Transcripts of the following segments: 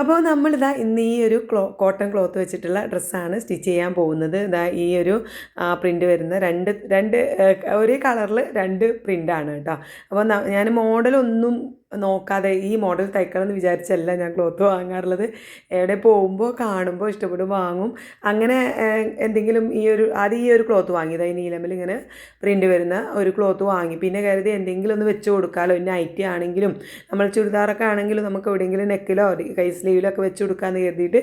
അപ്പോൾ നമ്മളിതാ ഇന്ന് ഈ ഒരു ക്ലോ കോട്ടൺ ക്ലോത്ത് വെച്ചിട്ടുള്ള ഡ്രസ്സാണ് സ്റ്റിച്ച് ചെയ്യാൻ പോകുന്നത്. ഇതാ ഈ ഒരു പ്രിന്റ് വരുന്ന രണ്ട് രണ്ട് ഒരേ കളറിൽ രണ്ട് പ്രിന്റാണ് കേട്ടോ. അപ്പോൾ ഞാൻ മോഡലൊന്നും നോക്കാതെ ഈ മോഡൽ തയ്ക്കണം എന്ന് വിചാരിച്ചല്ല ഞാൻ ക്ലോത്ത് വാങ്ങാറുള്ളത്. എവിടെ പോകുമ്പോൾ കാണുമ്പോൾ ഇഷ്ടപ്പെടും വാങ്ങും. അങ്ങനെ എന്തെങ്കിലും ഈ ഒരു അത് ഈ ഒരു ക്ലോത്ത് വാങ്ങിയത്. ഈ നീലമിൽ ഇങ്ങനെ പ്രിന്റ് വരുന്ന ഒരു ക്ലോത്ത് വാങ്ങി. പിന്നെ കരുതി എന്തെങ്കിലും ഒന്ന് വെച്ച് കൊടുക്കാമല്ലോ നൈറ്റി ആണെങ്കിലും നമ്മൾ ചുരിദാറൊക്കെ ആണെങ്കിലും നമുക്ക് എവിടെയെങ്കിലും നെക്കിലോ കൈ സ്ലീവിലോ ഒക്കെ വെച്ച് കൊടുക്കാമെന്ന് കരുതിയിട്ട്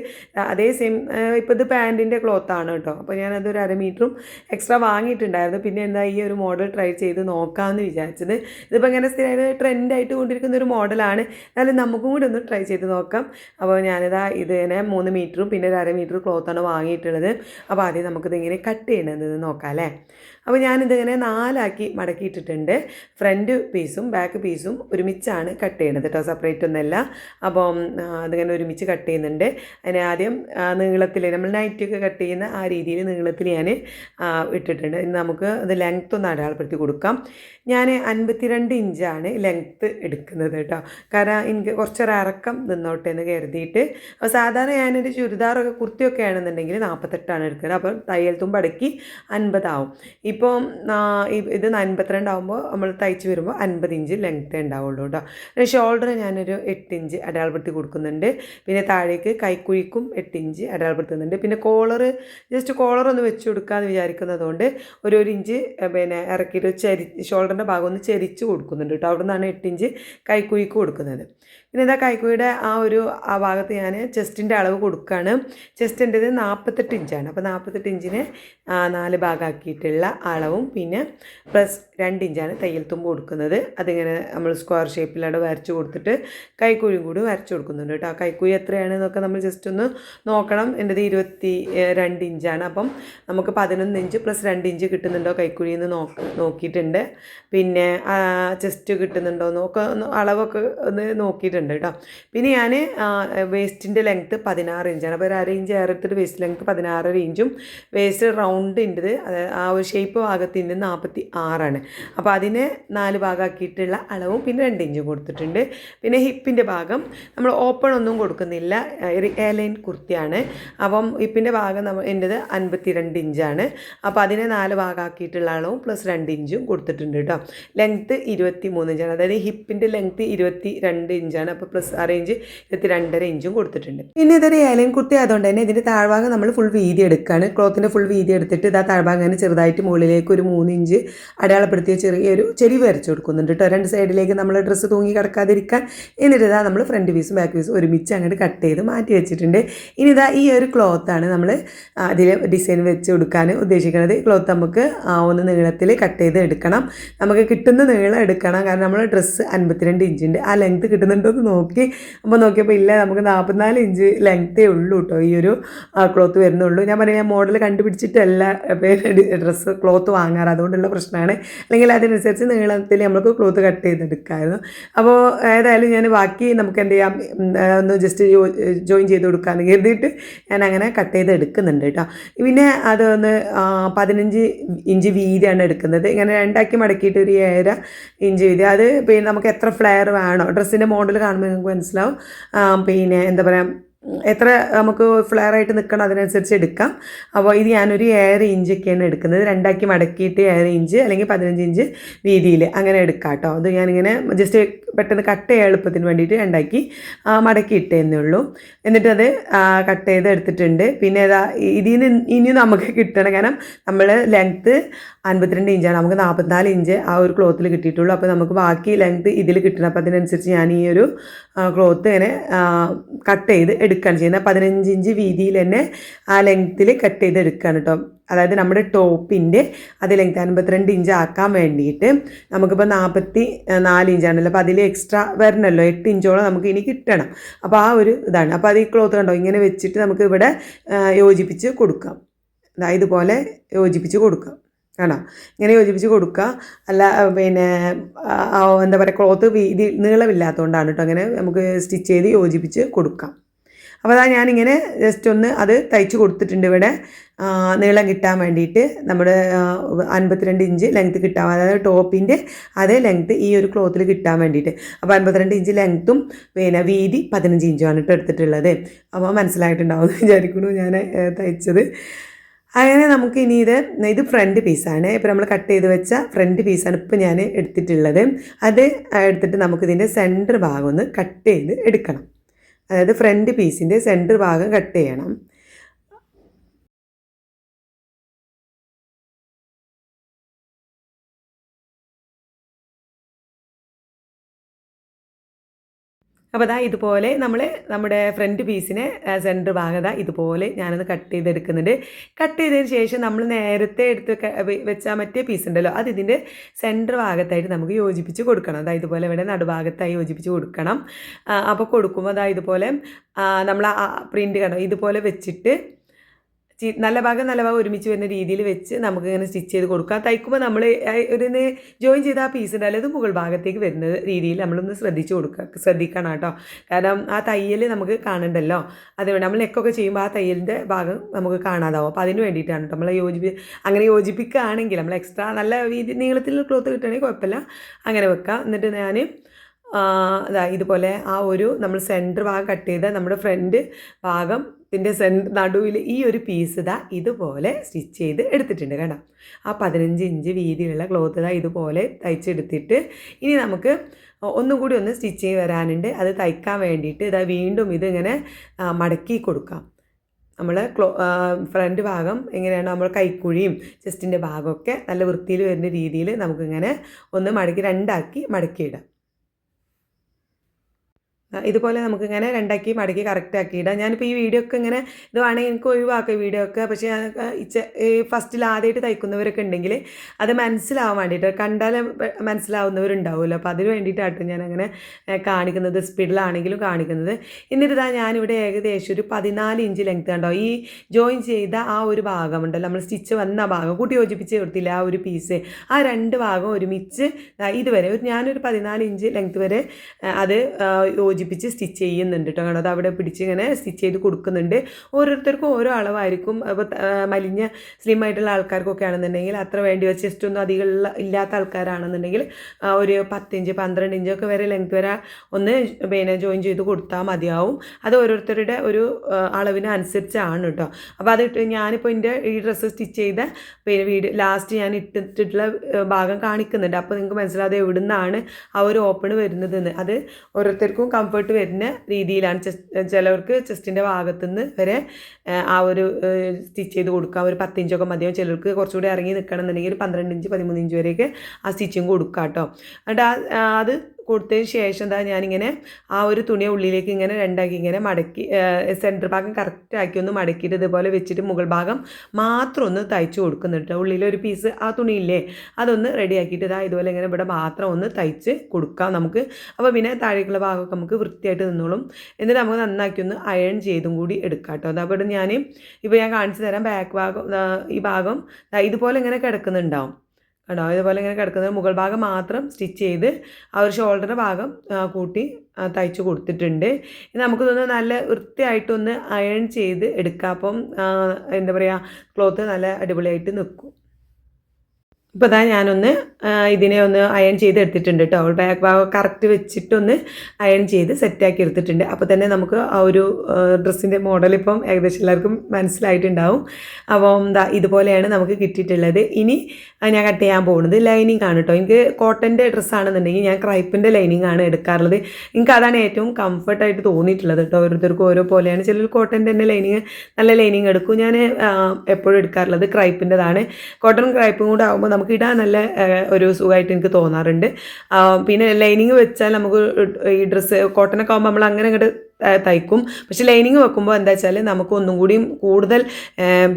അതേ സെയിം ഇപ്പോൾ ഇത് പാന്റിന്റെ ക്ലോത്താണ് കേട്ടോ. അപ്പോൾ ഞാനത് ഒരു അര മീറ്ററും എക്സ്ട്രാ വാങ്ങിയിട്ടുണ്ടായിരുന്നു. പിന്നെ എന്താ ഈ ഒരു മോഡൽ ട്രൈ ചെയ്ത് നോക്കാമെന്ന് വിചാരിച്ചത്. ഇതിപ്പോൾ ഇങ്ങനെ സ്ഥിരമായിട്ട് ട്രെൻഡായിട്ട് കൊണ്ടിരിക്കുന്ന. ഒരു മോഡലാണ്. എന്നാലും നമുക്കും കൂടി ഒന്ന് ട്രൈ ചെയ്ത് നോക്കാം. അപ്പോൾ ഞാനിതാ ഇത് ഇങ്ങനെ മൂന്ന് മീറ്ററും പിന്നെ ഒരു അര മീറ്റർ ക്ലോത്താണ് വാങ്ങിയിട്ടുള്ളത്. അപ്പോൾ ആദ്യം നമുക്കിത് ഇങ്ങനെ കട്ട് ചെയ്യണത് നോക്കാം അല്ലേ? അപ്പോൾ ഞാനിതിങ്ങനെ നാലാക്കി മടക്കിയിട്ടിട്ടുണ്ട്. ഫ്രണ്ട് പീസും ബാക്ക് പീസും ഒരുമിച്ചാണ് കട്ട് ചെയ്യണത് കേട്ടോ സെപ്പറേറ്റ് ഒന്നല്ല. അപ്പോൾ അതിങ്ങനെ ഒരുമിച്ച് കട്ട് ചെയ്യുന്നുണ്ട്. അതിന് ആദ്യം നീളത്തിൽ നമ്മൾ നൈറ്റൊക്കെ കട്ട് ചെയ്യുന്ന ആ രീതിയിൽ നീളത്തിൽ ഞാൻ ഇട്ടിട്ടുണ്ട്. ഇനി നമുക്ക് അത് ലെങ്ത് ഒന്ന് അടയാളപ്പെടുത്തി കൊടുക്കാം. ഞാൻ അൻപത്തിരണ്ട് ഇഞ്ചാണ് ലെങ്ത്ത് എടുക്കുന്നത്. കേട്ടോ. കാരണം എനിക്ക് കുറച്ചൊരു ഇറക്കം നിന്നോട്ടെ എന്ന് കരുതിയിട്ട്. അപ്പോൾ സാധാരണ ഞാനൊരു ചുരിദാറൊക്കെ കുർത്തിയൊക്കെ ആണെന്നുണ്ടെങ്കിൽ നാൽപ്പത്തെട്ടാണ് എടുക്കുന്നത്. അപ്പോൾ തയ്യൽ തുമ്പ് അടക്കി അൻപതാവും. ഇപ്പോൾ ഇത് അൻപത്തിരണ്ടാവുമ്പോൾ നമ്മൾ തയ്ച്ച് വരുമ്പോൾ അൻപത് ഇഞ്ച് ലെങ്ത്തേ ഉണ്ടാവുള്ളൂ കേട്ടോ. പിന്നെ ഷോൾഡർ ഞാനൊരു എട്ട് ഇഞ്ച് അടയാളപ്പെടുത്തി കൊടുക്കുന്നുണ്ട്. പിന്നെ താഴേക്ക് കൈക്കുഴിക്കും എട്ട് ഇഞ്ച് അടയാളപ്പെടുത്തുന്നുണ്ട്. പിന്നെ കോളർ ജസ്റ്റ് കോളർ ഒന്ന് വെച്ച് കൊടുക്കാമെന്ന് വിചാരിക്കുന്നതുകൊണ്ട് ഒരു ഒരു ഇഞ്ച് പിന്നെ ഇറക്കിയിട്ട് ചരി ഷോൾഡറിന്റെ ഭാഗം ഒന്ന് ചരിച്ച് കൊടുക്കുന്നുണ്ട് കേട്ടോ. അവിടെ നിന്നാണ് എട്ട് ഇഞ്ച് കൈക്കുഴിക്ക് കൊടുക്കുന്നത്. പിന്നെ ഇതാ കൈക്കൂടെ ആ ഒരു ആ ഭാഗത്ത് ഞാൻ ചെസ്റ്റിന്റെ അളവ് കൊടുക്കുകയാണ് ചെസ്റ്റിന്റെത് നാൽപ്പത്തെട്ട് ഇഞ്ചാണ്. അപ്പോൾ നാൽപ്പത്തെട്ട് ഇഞ്ചിന് നാല് ഭാഗമാക്കിയിട്ടുള്ള അളവും പിന്നെ പ്ലസ് രണ്ട് ഇഞ്ചാണ് തയ്യൽ തുമ്പ് കൊടുക്കുന്നത്. അതിങ്ങനെ നമ്മൾ സ്ക്വയർ ഷേപ്പിലവിടെ വരച്ച് കൊടുത്തിട്ട് കൈക്കുഴിയും കൂടി വരച്ച് കൊടുക്കുന്നുണ്ട് കേട്ടോ. എത്രയാണ് എത്രയാണെന്നൊക്കെ നമ്മൾ ജസ്റ്റ് ഒന്ന് നോക്കണം. എന്റെത് ഇരുപത്തി രണ്ട് ഇഞ്ചാണ്. അപ്പം നമുക്ക് പതിനൊന്ന് ഇഞ്ച് പ്ലസ് രണ്ട് ഇഞ്ച് കിട്ടുന്നുണ്ടോ കൈക്കുഴിയിൽ നിന്ന് നോക്ക് നോക്കിയിട്ടുണ്ട്. പിന്നെ ചെസ്റ്റ് കിട്ടുന്നുണ്ടോ നോക്ക ഒന്ന് അളവൊക്കെ ഒന്ന് നോക്കിയിട്ടുണ്ട്. കേട്ടോ. പിന്നെ ഞാൻ വേസ്റ്റിന്റെ ലെങ്ത്ത് പതിനാറ് ഇഞ്ചാണ് അപ്പോൾ ഒരു അര ഇഞ്ച് ഏറെ എടുത്തിട്ട് വേസ്റ്റ് ലെങ്ത്ത് പതിനാറര ഇഞ്ചും വേസ്റ്റ് റൗണ്ടിന്റെത് ആ ഒരു ഷേപ്പ് ഭാഗത്തിന്റെ നാൽപ്പത്തി ആറാണ് അപ്പോൾ അതിനെ നാല് ഭാഗമാക്കിയിട്ടുള്ള അളവും പിന്നെ രണ്ട് ഇഞ്ചും കൊടുത്തിട്ടുണ്ട്. പിന്നെ ഹിപ്പിന്റെ ഭാഗം നമ്മൾ ഓപ്പൺ ഒന്നും കൊടുക്കുന്നില്ല. എയർലൈൻ കുർത്തിയാണ്. അപ്പം ഹിപ്പിന്റെ ഭാഗം നമ്മൾ എന്റെത് അൻപത്തി രണ്ട് ഇഞ്ചാണ് അപ്പോൾ അതിനെ നാല് ഭാഗമാക്കിയിട്ടുള്ള അളവും പ്ലസ് രണ്ട് ഇഞ്ചും കൊടുത്തിട്ടുണ്ട് കേട്ടോ. ലെങ്ത്ത് ഇരുപത്തി മൂന്ന് ഇഞ്ചാണ് അതായത് ഹിപ്പിന്റെ ലെങ്ത്ത് ഇരുപത്തി രണ്ട് ഇഞ്ചാണ് അപ്പോൾ പ്ലസ് ആറ് ഇഞ്ച് ഇരുപത്തി രണ്ടര ഇഞ്ചും കൊടുത്തിട്ടുണ്ട്. പിന്നെ ഇതൊരു ഏലൻ കുത്തി ആയതുകൊണ്ട് തന്നെ ഇതിന്റെ താഴ്ഭാഗം നമ്മൾ ഫുൾ വീതി എടുക്കുകയാണ് ക്ലോത്തിന്റെ ഫുൾ വീതി എടുത്തിട്ട് ഇതാ താഴ്ഭാഗം അങ്ങനെ ചെറുതായിട്ട് മുകളിലേക്ക് ഒരു മൂന്ന് ഇഞ്ച് അടയാളപ്പെടുത്തിയ ചെറിയൊരു ചെരി വരച്ച് കൊടുക്കുന്നുണ്ട് കേട്ടോ രണ്ട് സൈഡിലേക്ക് നമ്മൾ ഡ്രസ്സ് തൂങ്ങി കിടക്കാതിരിക്കാൻ. എന്നിട്ട് ഇതാ നമ്മൾ ഫ്രണ്ട് പീസും ബാക്ക് പീസും ഒരുമിച്ച് അങ്ങോട്ട് കട്ട് ചെയ്ത് മാറ്റി വെച്ചിട്ടുണ്ട്. ഇനി ഇതാ ഈ ഒരു ക്ലോത്താണ് നമ്മൾ അതിൽ ഡിസൈൻ വെച്ച് കൊടുക്കാൻ ഉദ്ദേശിക്കുന്നത് ക്ലോത്ത് നമുക്ക് ആ ഒന്ന് നീളത്തിൽ കട്ട് ചെയ്ത് എടുക്കണം. നമുക്ക് കിട്ടുന്ന നീളം എടുക്കണം. കാരണം നമ്മൾ ഡ്രസ്സ് അൻപത്തിരണ്ട് ഇഞ്ചിന്റെ ആ ലെങ്ത് കിട്ടുന്നുണ്ടോ എന്ന് നോക്കി. അപ്പോൾ നോക്കിയപ്പോൾ ഇല്ല നമുക്ക് നാൽപ്പത്തിനാല് ഇഞ്ച് ലെങ്ത്തേ ഉള്ളൂ കേട്ടോ ഈ ഒരു ക്ലോത്ത് വരുന്നുള്ളൂ. ഞാൻ പറയാം ഞാൻ മോഡൽ കണ്ടുപിടിച്ചിട്ടല്ല ഡ്രസ്സ് ക്ലോത്ത് വാങ്ങാറ്. അതുകൊണ്ടുള്ള പ്രശ്നമാണ് അല്ലെങ്കിൽ അതിനനുസരിച്ച് നീളത്തിൽ നമുക്ക് ക്ലോത്ത് കട്ട് ചെയ്തെടുക്കാമായിരുന്നു അപ്പോൾ ഏതായാലും ഞാൻ ബാക്കി നമുക്ക് എന്ത് ചെയ്യാം ഒന്ന് ജസ്റ്റ് ജോയിൻ ചെയ്ത് കൊടുക്കാമെന്ന് കരുതിയിട്ട് ഞാൻ അങ്ങനെ കട്ട് ചെയ്ത് എടുക്കുന്നുണ്ട് കേട്ടോ പിന്നെ അതൊന്ന് പതിനഞ്ച് ഇഞ്ച് വീതിയാണ് എടുക്കുന്നത്. ഇങ്ങനെ രണ്ടാക്കി മടക്കിയിട്ട് ഒരു ഏഴര ഇഞ്ച് വീതി. അത് പിന്നെ നമുക്ക് എത്ര ഫ്ലെയർ വേണോ? ഡ്രസ്സിന്റെ മോഡൽ കാണുമ്പോൾ നിങ്ങൾക്ക് മനസ്സിലാവും. പിന്നെ എന്താ പറയുക എത്ര നമുക്ക് ഫ്ലെയർ ആയിട്ട് നിൽക്കണം അതിനനുസരിച്ച് എടുക്കാം. അപ്പോൾ ഇത് ഞാനൊരു ഏഴര ഇഞ്ചൊക്കെയാണ് എടുക്കുന്നത്. രണ്ടാക്കി മടക്കിയിട്ട് ഏഴര ഇഞ്ച് അല്ലെങ്കിൽ പതിനഞ്ച് ഇഞ്ച് വീതിയിൽ അങ്ങനെ എടുക്കാം കേട്ടോ അത് ഞാനിങ്ങനെ ജസ്റ്റ് പെട്ടെന്ന് കട്ട് ചെയ്യാൻ എളുപ്പത്തിന് വേണ്ടിയിട്ട് രണ്ടാക്കി മടക്കി ഇട്ടേന്നേ ഉള്ളൂ. എന്നിട്ട് അത് കട്ട് ചെയ്ത് എടുത്തിട്ടുണ്ട്. പിന്നെ ഇതാ ഇതിൽ നിന്ന് ഇനി നമുക്ക് കിട്ടണം. കാരണം നമ്മൾ ലെങ്ത്ത് അൻപത്തിരണ്ട് ഇഞ്ചാണ് നമുക്ക് നാൽപ്പത്തിനാല് ഇഞ്ച് ആ ഒരു ക്ലോത്തിൽ കിട്ടിയിട്ടുള്ളൂ. അപ്പോൾ നമുക്ക് ബാക്കി ലെങ്ത് ഇതിൽ കിട്ടണം. അപ്പോൾ അതിനനുസരിച്ച് ഞാൻ ഈ ഒരു ക്ലോത്ത് ഇങ്ങനെ കട്ട് ചെയ്ത് എടുക്കുകയാണ് ചെയ്യുന്നത്. പതിനഞ്ച് ഇഞ്ച് വീതിയിൽ തന്നെ ആ ലെങ്ത്തിൽ കട്ട് ചെയ്ത് എടുക്കുകയാണ് കേട്ടോ അതായത് നമ്മുടെ ടോപ്പിന്റെ അത് ലെങ്ത് അൻപത്തിരണ്ട് ഇഞ്ച് ആക്കാൻ വേണ്ടിയിട്ട് നമുക്കിപ്പോൾ നാൽപ്പത്തി നാല് ഇഞ്ചാണല്ലോ അപ്പോൾ അതിൽ എക്സ്ട്രാ വരണമല്ലോ എട്ട് ഇഞ്ചോളം നമുക്ക് ഇനി കിട്ടണം. അപ്പോൾ ആ ഒരു ഇതാണ്. അപ്പോൾ അത് ഈ ക്ലോത്ത് കണ്ടോ? ഇങ്ങനെ വെച്ചിട്ട് നമുക്ക് ഇവിടെ യോജിപ്പിച്ച് കൊടുക്കാം. ഇതായതുപോലെ യോജിപ്പിച്ച് കൊടുക്കാം. ആണോ? ഇങ്ങനെ യോജിപ്പിച്ച് കൊടുക്കുക. അല്ല പിന്നെ എന്താ പറയുക ക്ലോത്ത് വീതി നീളമില്ലാത്തതുകൊണ്ടാണ് കേട്ടോ അങ്ങനെ നമുക്ക് സ്റ്റിച്ച് ചെയ്ത് യോജിപ്പിച്ച് കൊടുക്കാം. അപ്പോൾ അതാ ഞാനിങ്ങനെ ജസ്റ്റ് ഒന്ന് അത് തയ്ച്ച് കൊടുത്തിട്ടുണ്ട് ഇവിടെ. നീളം കിട്ടാൻ വേണ്ടിയിട്ട് നമ്മുടെ അൻപത്തിരണ്ട് ഇഞ്ച് ലെങ്ത്ത് കിട്ടാൻ അതായത് ടോപ്പിന്റെ അതേ ലെങ്ത്ത് ഈ ഒരു ക്ലോത്തിൽ കിട്ടാൻ വേണ്ടിയിട്ട്. അപ്പോൾ അൻപത്തിരണ്ട് ഇഞ്ച് ലെങ്ത്തും പിന്നെ വീതി പതിനഞ്ച് ഇഞ്ചുമാണ് ഇട്ട് എടുത്തിട്ടുള്ളത്. അപ്പോൾ മനസ്സിലായിട്ടുണ്ടാവും വിചാരിക്കുന്നു ഞാൻ തയ്ച്ചത്. അങ്ങനെ നമുക്ക് ഇനി ഇത് ഇത് ഫ്രണ്ട് പീസാണ് ഇപ്പോൾ നമ്മൾ കട്ട് ചെയ്ത് വെച്ച ഫ്രണ്ട് പീസാണ് ഇപ്പോൾ ഞാൻ എടുത്തിട്ടുള്ളത്. അത് എടുത്തിട്ട് നമുക്കിതിന്റെ സെന്റർ ഭാഗം ഒന്ന് കട്ട് ചെയ്ത് എടുക്കണം. അതായത് ഫ്രണ്ട് പീസിന്റെ സെന്റർ ഭാഗം കട്ട് ചെയ്യണം. അപ്പോൾ അതാ ഇതുപോലെ നമ്മൾ നമ്മുടെ ഫ്രണ്ട് പീസിനെ സെന്റർ ഭാഗത ഇതുപോലെ ഞാനൊന്ന് കട്ട് ചെയ്തെടുക്കുന്നുണ്ട്. കട്ട് ചെയ്തതിന് ശേഷം നമ്മൾ നേരത്തെ എടുത്ത് വെച്ച മറ്റേ പീസ് ഉണ്ടല്ലോ അത് ഇതിന്റെ സെന്റർ ഭാഗത്തായിട്ട് നമുക്ക് യോജിപ്പിച്ച് കൊടുക്കണം. അതായത് ഇതുപോലെ ഇവിടെ നടുഭാഗത്തായി യോജിപ്പിച്ച് കൊടുക്കണം. അപ്പോൾ കൊടുക്കുമ്പോൾ അതാ ഇതുപോലെ നമ്മൾ ആ പ്രിന്റ് കണ്ടോ ഇതുപോലെ വെച്ചിട്ട് നല്ല ഭാഗം നല്ല ഭാഗം ഒരുമിച്ച് വരുന്ന രീതിയിൽ വെച്ച് നമുക്ക് ഇങ്ങനെ സ്റ്റിച്ച് ചെയ്ത് കൊടുക്കാം തയ്ക്കുമ്പോൾ നമ്മൾ ഒരു ജോയിൻ ചെയ്ത ആ പീസ് ഉണ്ടല്ലോ അത് മുകൾ ഭാഗത്തേക്ക് വരുന്ന രീതിയിൽ നമ്മളൊന്ന് ശ്രദ്ധിച്ച് കൊടുക്കുക ശ്രദ്ധിക്കണം കേട്ടോ. കാരണം ആ തയ്യൽ നമുക്ക് കാണണ്ടല്ലോ. അതുകൊണ്ട് നമ്മൾ നെക്കൊക്കെ ചെയ്യുമ്പോൾ ആ തയ്യലിന്റെ ഭാഗം നമുക്ക് കാണാതാവും. അപ്പോൾ അതിന് വേണ്ടിയിട്ടാണ് കേട്ടോ. നമ്മൾ യോജിപ്പി അങ്ങനെ യോജിപ്പിക്കുകയാണെങ്കിൽ നമ്മൾ എക്സ്ട്രാ നല്ല രീതി നീളത്തിൽ ക്ലോത്ത് കിട്ടുകയാണെങ്കിൽ കുഴപ്പമില്ല. അങ്ങനെ വെക്കാം എന്നിട്ട് ഞാൻ ഇതുപോലെ ആ ഒരു നമ്മൾ സെന്റർ ഭാഗം കട്ട് ചെയ്ത നമ്മുടെ ഫ്രണ്ട് ഭാഗം ഇതിന്റെ സെൻ നടുവിൽ ഈ ഒരു പീസ് ഇതാ ഇതുപോലെ സ്റ്റിച്ച് ചെയ്ത് എടുത്തിട്ടുണ്ട് കേട്ടോ ആ പതിനഞ്ച് ഇഞ്ച് വീതിയിലുള്ള ക്ലോത്ത് ഇതാ ഇതുപോലെ തയ്ച്ചെടുത്തിട്ട് ഇനി നമുക്ക് ഒന്നും കൂടി ഒന്ന് സ്റ്റിച്ച് ചെയ്ത് വരാനുണ്ട്. അത് തയ്ക്കാൻ വേണ്ടിയിട്ട് ഇതാ വീണ്ടും ഇതിങ്ങനെ മടക്കി കൊടുക്കാം. നമ്മൾ ക്ലോ ഫ്രണ്ട് ഭാഗം എങ്ങനെയാണ് നമ്മൾ കൈക്കുഴിയും ചെസ്റ്റിന്റെ ഭാഗമൊക്കെ നല്ല വൃത്തിയിൽ വരുന്ന രീതിയിൽ നമുക്കിങ്ങനെ ഒന്ന് മടക്കി രണ്ടാക്കി മടക്കിയിടാം. ഇതുപോലെ നമുക്കിങ്ങനെ രണ്ടാക്കി മടക്കി കറക്റ്റ് ആക്കി ഇടാം. ഞാനിപ്പോൾ ഈ വീഡിയോ ഒക്കെ ഇങ്ങനെ ഇത് വേണമെങ്കിൽ എനിക്ക് ഒഴിവാക്കാം വീഡിയോ ഒക്കെ. പക്ഷേ ഞാൻ ഫസ്റ്റിൽ ആദ്യമായിട്ട് തയ്ക്കുന്നവരൊക്കെ ഉണ്ടെങ്കിൽ അത് മനസ്സിലാവാൻ വേണ്ടിയിട്ട് കണ്ടാൽ മനസ്സിലാവുന്നവരുണ്ടാവുമല്ലോ. അപ്പോൾ അതിന് വേണ്ടിയിട്ടാണ് ഞാൻ അങ്ങനെ കാണിക്കുന്നത്. സ്പീഡിലാണെങ്കിലും കാണിക്കുന്നത്. എന്നിട്ട് ഞാനിവിടെ ഏകദേശം ഒരു പതിനാല് ഇഞ്ച് ലെങ്ത് കണ്ടോ? ഈ ജോയിൻ ചെയ്ത ആ ഒരു ഭാഗമുണ്ടല്ലോ. നമ്മൾ സ്റ്റിച്ച് വന്ന ഭാഗം. കൂട്ടി യോജിപ്പിച്ച് കൊടുത്തില്ല ആ ഒരു പീസ് ആ രണ്ട് ഭാഗം ഒരുമിച്ച് ഇതുവരെ ഒരു ഞാനൊരു പതിനാല് ഇഞ്ച് ലെങ്ത് വരെ അത് ആ, യോജിപ്പിച്ച് സ്റ്റിച്ച് ചെയ്യുന്നുണ്ട് കേട്ടോ. കാരണം അത് അവിടെ പിടിച്ച് ഇങ്ങനെ സ്റ്റിച്ച് ചെയ്ത് കൊടുക്കുന്നുണ്ട്. ഓരോരുത്തർക്കും ഓരോ അളവായിരിക്കും. അപ്പോൾ മലിഞ്ഞ സ്ലിം ആയിട്ടുള്ള ആൾക്കാർക്കൊക്കെ ആണെന്നുണ്ടെങ്കിൽ അത്ര വേണ്ടി വെച്ച് ജസ്റ്റ് ഒന്നും അധികം ഇല്ലാത്ത ആൾക്കാരാണെന്നുണ്ടെങ്കിൽ ഒരു പത്തിഞ്ച് പന്ത്രണ്ട് ഇഞ്ചൊക്കെ വരെ ലെങ്ത് വരെ ഒന്ന് പിന്നെ ജോയിൻ ചെയ്ത് കൊടുത്താൽ മതിയാവും. അത് ഓരോരുത്തരുടെ ഒരു അളവിനനുസരിച്ചാണ് കേട്ടോ. അപ്പോൾ അത് ഞാനിപ്പോൾ എന്റെ ഈ ഡ്രസ്സ് സ്റ്റിച്ച് ചെയ്ത പിന്നെ വീട് ലാസ്റ്റ് ഞാൻ ഇട്ടിട്ടുള്ള ഭാഗം കാണിക്കുന്നുണ്ട്. അപ്പോൾ നിങ്ങൾക്ക് മനസ്സിലാതെ എവിടെ നിന്നാണ് ആ ഒരു ഓപ്പൺ വരുന്നതെന്ന്. അത് ഓരോരുത്തർക്കും കംഫർട്ട് വരുന്ന രീതിയിലാണ് ചിലവർക്ക് ചെസ്റ്റിന്റെ ഭാഗത്തുനിന്ന് വരെ ആ, ഒരു സ്റ്റിച്ച് ചെയ്ത് കൊടുക്കാം ഒരു പത്തിഞ്ചൊക്കെ മതിയാവും. ചിലർക്ക് കുറച്ചുകൂടി ഇറങ്ങി നിൽക്കണം എന്നുണ്ടെങ്കിൽ ഒരു പന്ത്രണ്ട് ഇഞ്ച് പതിമൂന്ന് ഇഞ്ച് വരെയൊക്കെ ആ സ്റ്റിച്ചിങ് കൊടുക്കാം കേട്ടോ. എന്നിട്ട് അത് കൊടുത്തതിന് ശേഷം എന്താ ഞാനിങ്ങനെ ആ ഒരു തുണിയെ ഉള്ളിലേക്ക് ഇങ്ങനെ രണ്ടാക്കി ഇങ്ങനെ മടക്കി സെന്റർ ഭാഗം കറക്റ്റാക്കി ഒന്ന് മടക്കിയിട്ട് ഇതുപോലെ വെച്ചിട്ട് മുകൾ ഭാഗം മാത്രം ഒന്ന് തയ്ച്ച് കൊടുക്കുന്നുണ്ട് ഉള്ളിലൊരു പീസ് ആ തുണിയില്ലേ അതൊന്ന് റെഡി ആക്കിയിട്ട് ഇതാ ഇതുപോലെ ഇങ്ങനെ ഇവിടെ മാത്രം ഒന്ന് തയ്ച്ച് കൊടുക്കാം നമുക്ക്. അപ്പോൾ പിന്നെ താഴേക്കുള്ള ഭാഗമൊക്കെ നമുക്ക് വൃത്തിയായിട്ട് നിന്നോളും. എന്നിട്ട് നമുക്ക് നന്നാക്കി ഒന്ന് അയൺ ചെയ്തും കൂടി എടുക്കാം കേട്ടോ. അതപ്പോൾ ഞാൻ ഇപ്പോൾ ഞാൻ കാണിച്ചു തരാം ബാക്ക് ഭാഗം ഈ ഭാഗം ഇതുപോലെ ഇങ്ങനെ കിടക്കുന്നുണ്ടാവും. കണ്ടോ? ഇതുപോലെ ഇങ്ങനെ കിടക്കുന്നത്. മുകൾ ഭാഗം മാത്രം സ്റ്റിച്ച് ചെയ്ത് ആ ഒരു ഷോൾഡറിന്റെ ഭാഗം കൂട്ടി തയ്ച്ചു കൊടുത്തിട്ടുണ്ട്. നമുക്ക് തോന്നുന്നു നല്ല വൃത്തിയായിട്ടൊന്ന് അയൺ ചെയ്ത് എടുക്കാം. അപ്പം എന്താ പറയുക ക്ലോത്ത് നല്ല അടിപൊളിയായിട്ട് നിൽക്കും. ഇപ്പോൾ ഇതാ ഞാനൊന്ന് ഇതിനെ ഒന്ന് അയൺ ചെയ്ത് എടുത്തിട്ടുണ്ട് കേട്ടോ ബാക്ക് ഭാഗം കറക്റ്റ് വെച്ചിട്ടൊന്ന് അയൺ ചെയ്ത് സെറ്റാക്കി എടുത്തിട്ടുണ്ട്. അപ്പോൾ തന്നെ നമുക്ക് ആ ഒരു ഡ്രസ്സിന്റെ മോഡൽ ഇപ്പം ഏകദേശം എല്ലാവർക്കും മനസ്സിലായിട്ടുണ്ടാവും. അപ്പം ഇതുപോലെയാണ് നമുക്ക് കിട്ടിയിട്ടുള്ളത്. ഇനി ആ, ഞാൻ കട്ട് ചെയ്യാൻ പോകുന്നത് ലൈനിങ് ആണ് കേട്ടോ എനിക്ക് കോട്ടന്റെ ഡ്രസ്സാണെന്നുണ്ടെങ്കിൽ ഞാൻ ക്രൈപ്പിന്റെ ലൈനിങ് ആണ് എടുക്കാറുള്ളത്. എനിക്ക് അതാണ് ഏറ്റവും കംഫർട്ടായിട്ട് തോന്നിയിട്ടുള്ളത് കേട്ടോ ഓരോരുത്തർക്കും ഓരോ പോലെയാണ്. ചിലർ കോട്ടന്റെ തന്നെ ലൈനിങ് നല്ല ലൈനിങ് എടുക്കും. ഞാൻ എപ്പോഴും എടുക്കാറുള്ളത് ക്രൈപ്പിന്റെതാണ് കോട്ടൺ ക്രൈപ്പും കൂടെ ആകുമ്പോൾ നമുക്ക് ഇടാൻ നല്ല ഒരു സുഖമായിട്ട് എനിക്ക് തോന്നാറുണ്ട്. പിന്നെ ലൈനിങ് വെച്ചാൽ നമുക്ക് ഈ ഡ്രസ്സ് കോട്ടനൊക്കെ ആകുമ്പോൾ നമ്മൾ അങ്ങനെ അങ്ങോട്ട് തയ്ക്കും. പക്ഷെ ലൈനിങ് വെക്കുമ്പോൾ എന്താ വെച്ചാൽ നമുക്ക് ഒന്നും കൂടിയും കൂടുതൽ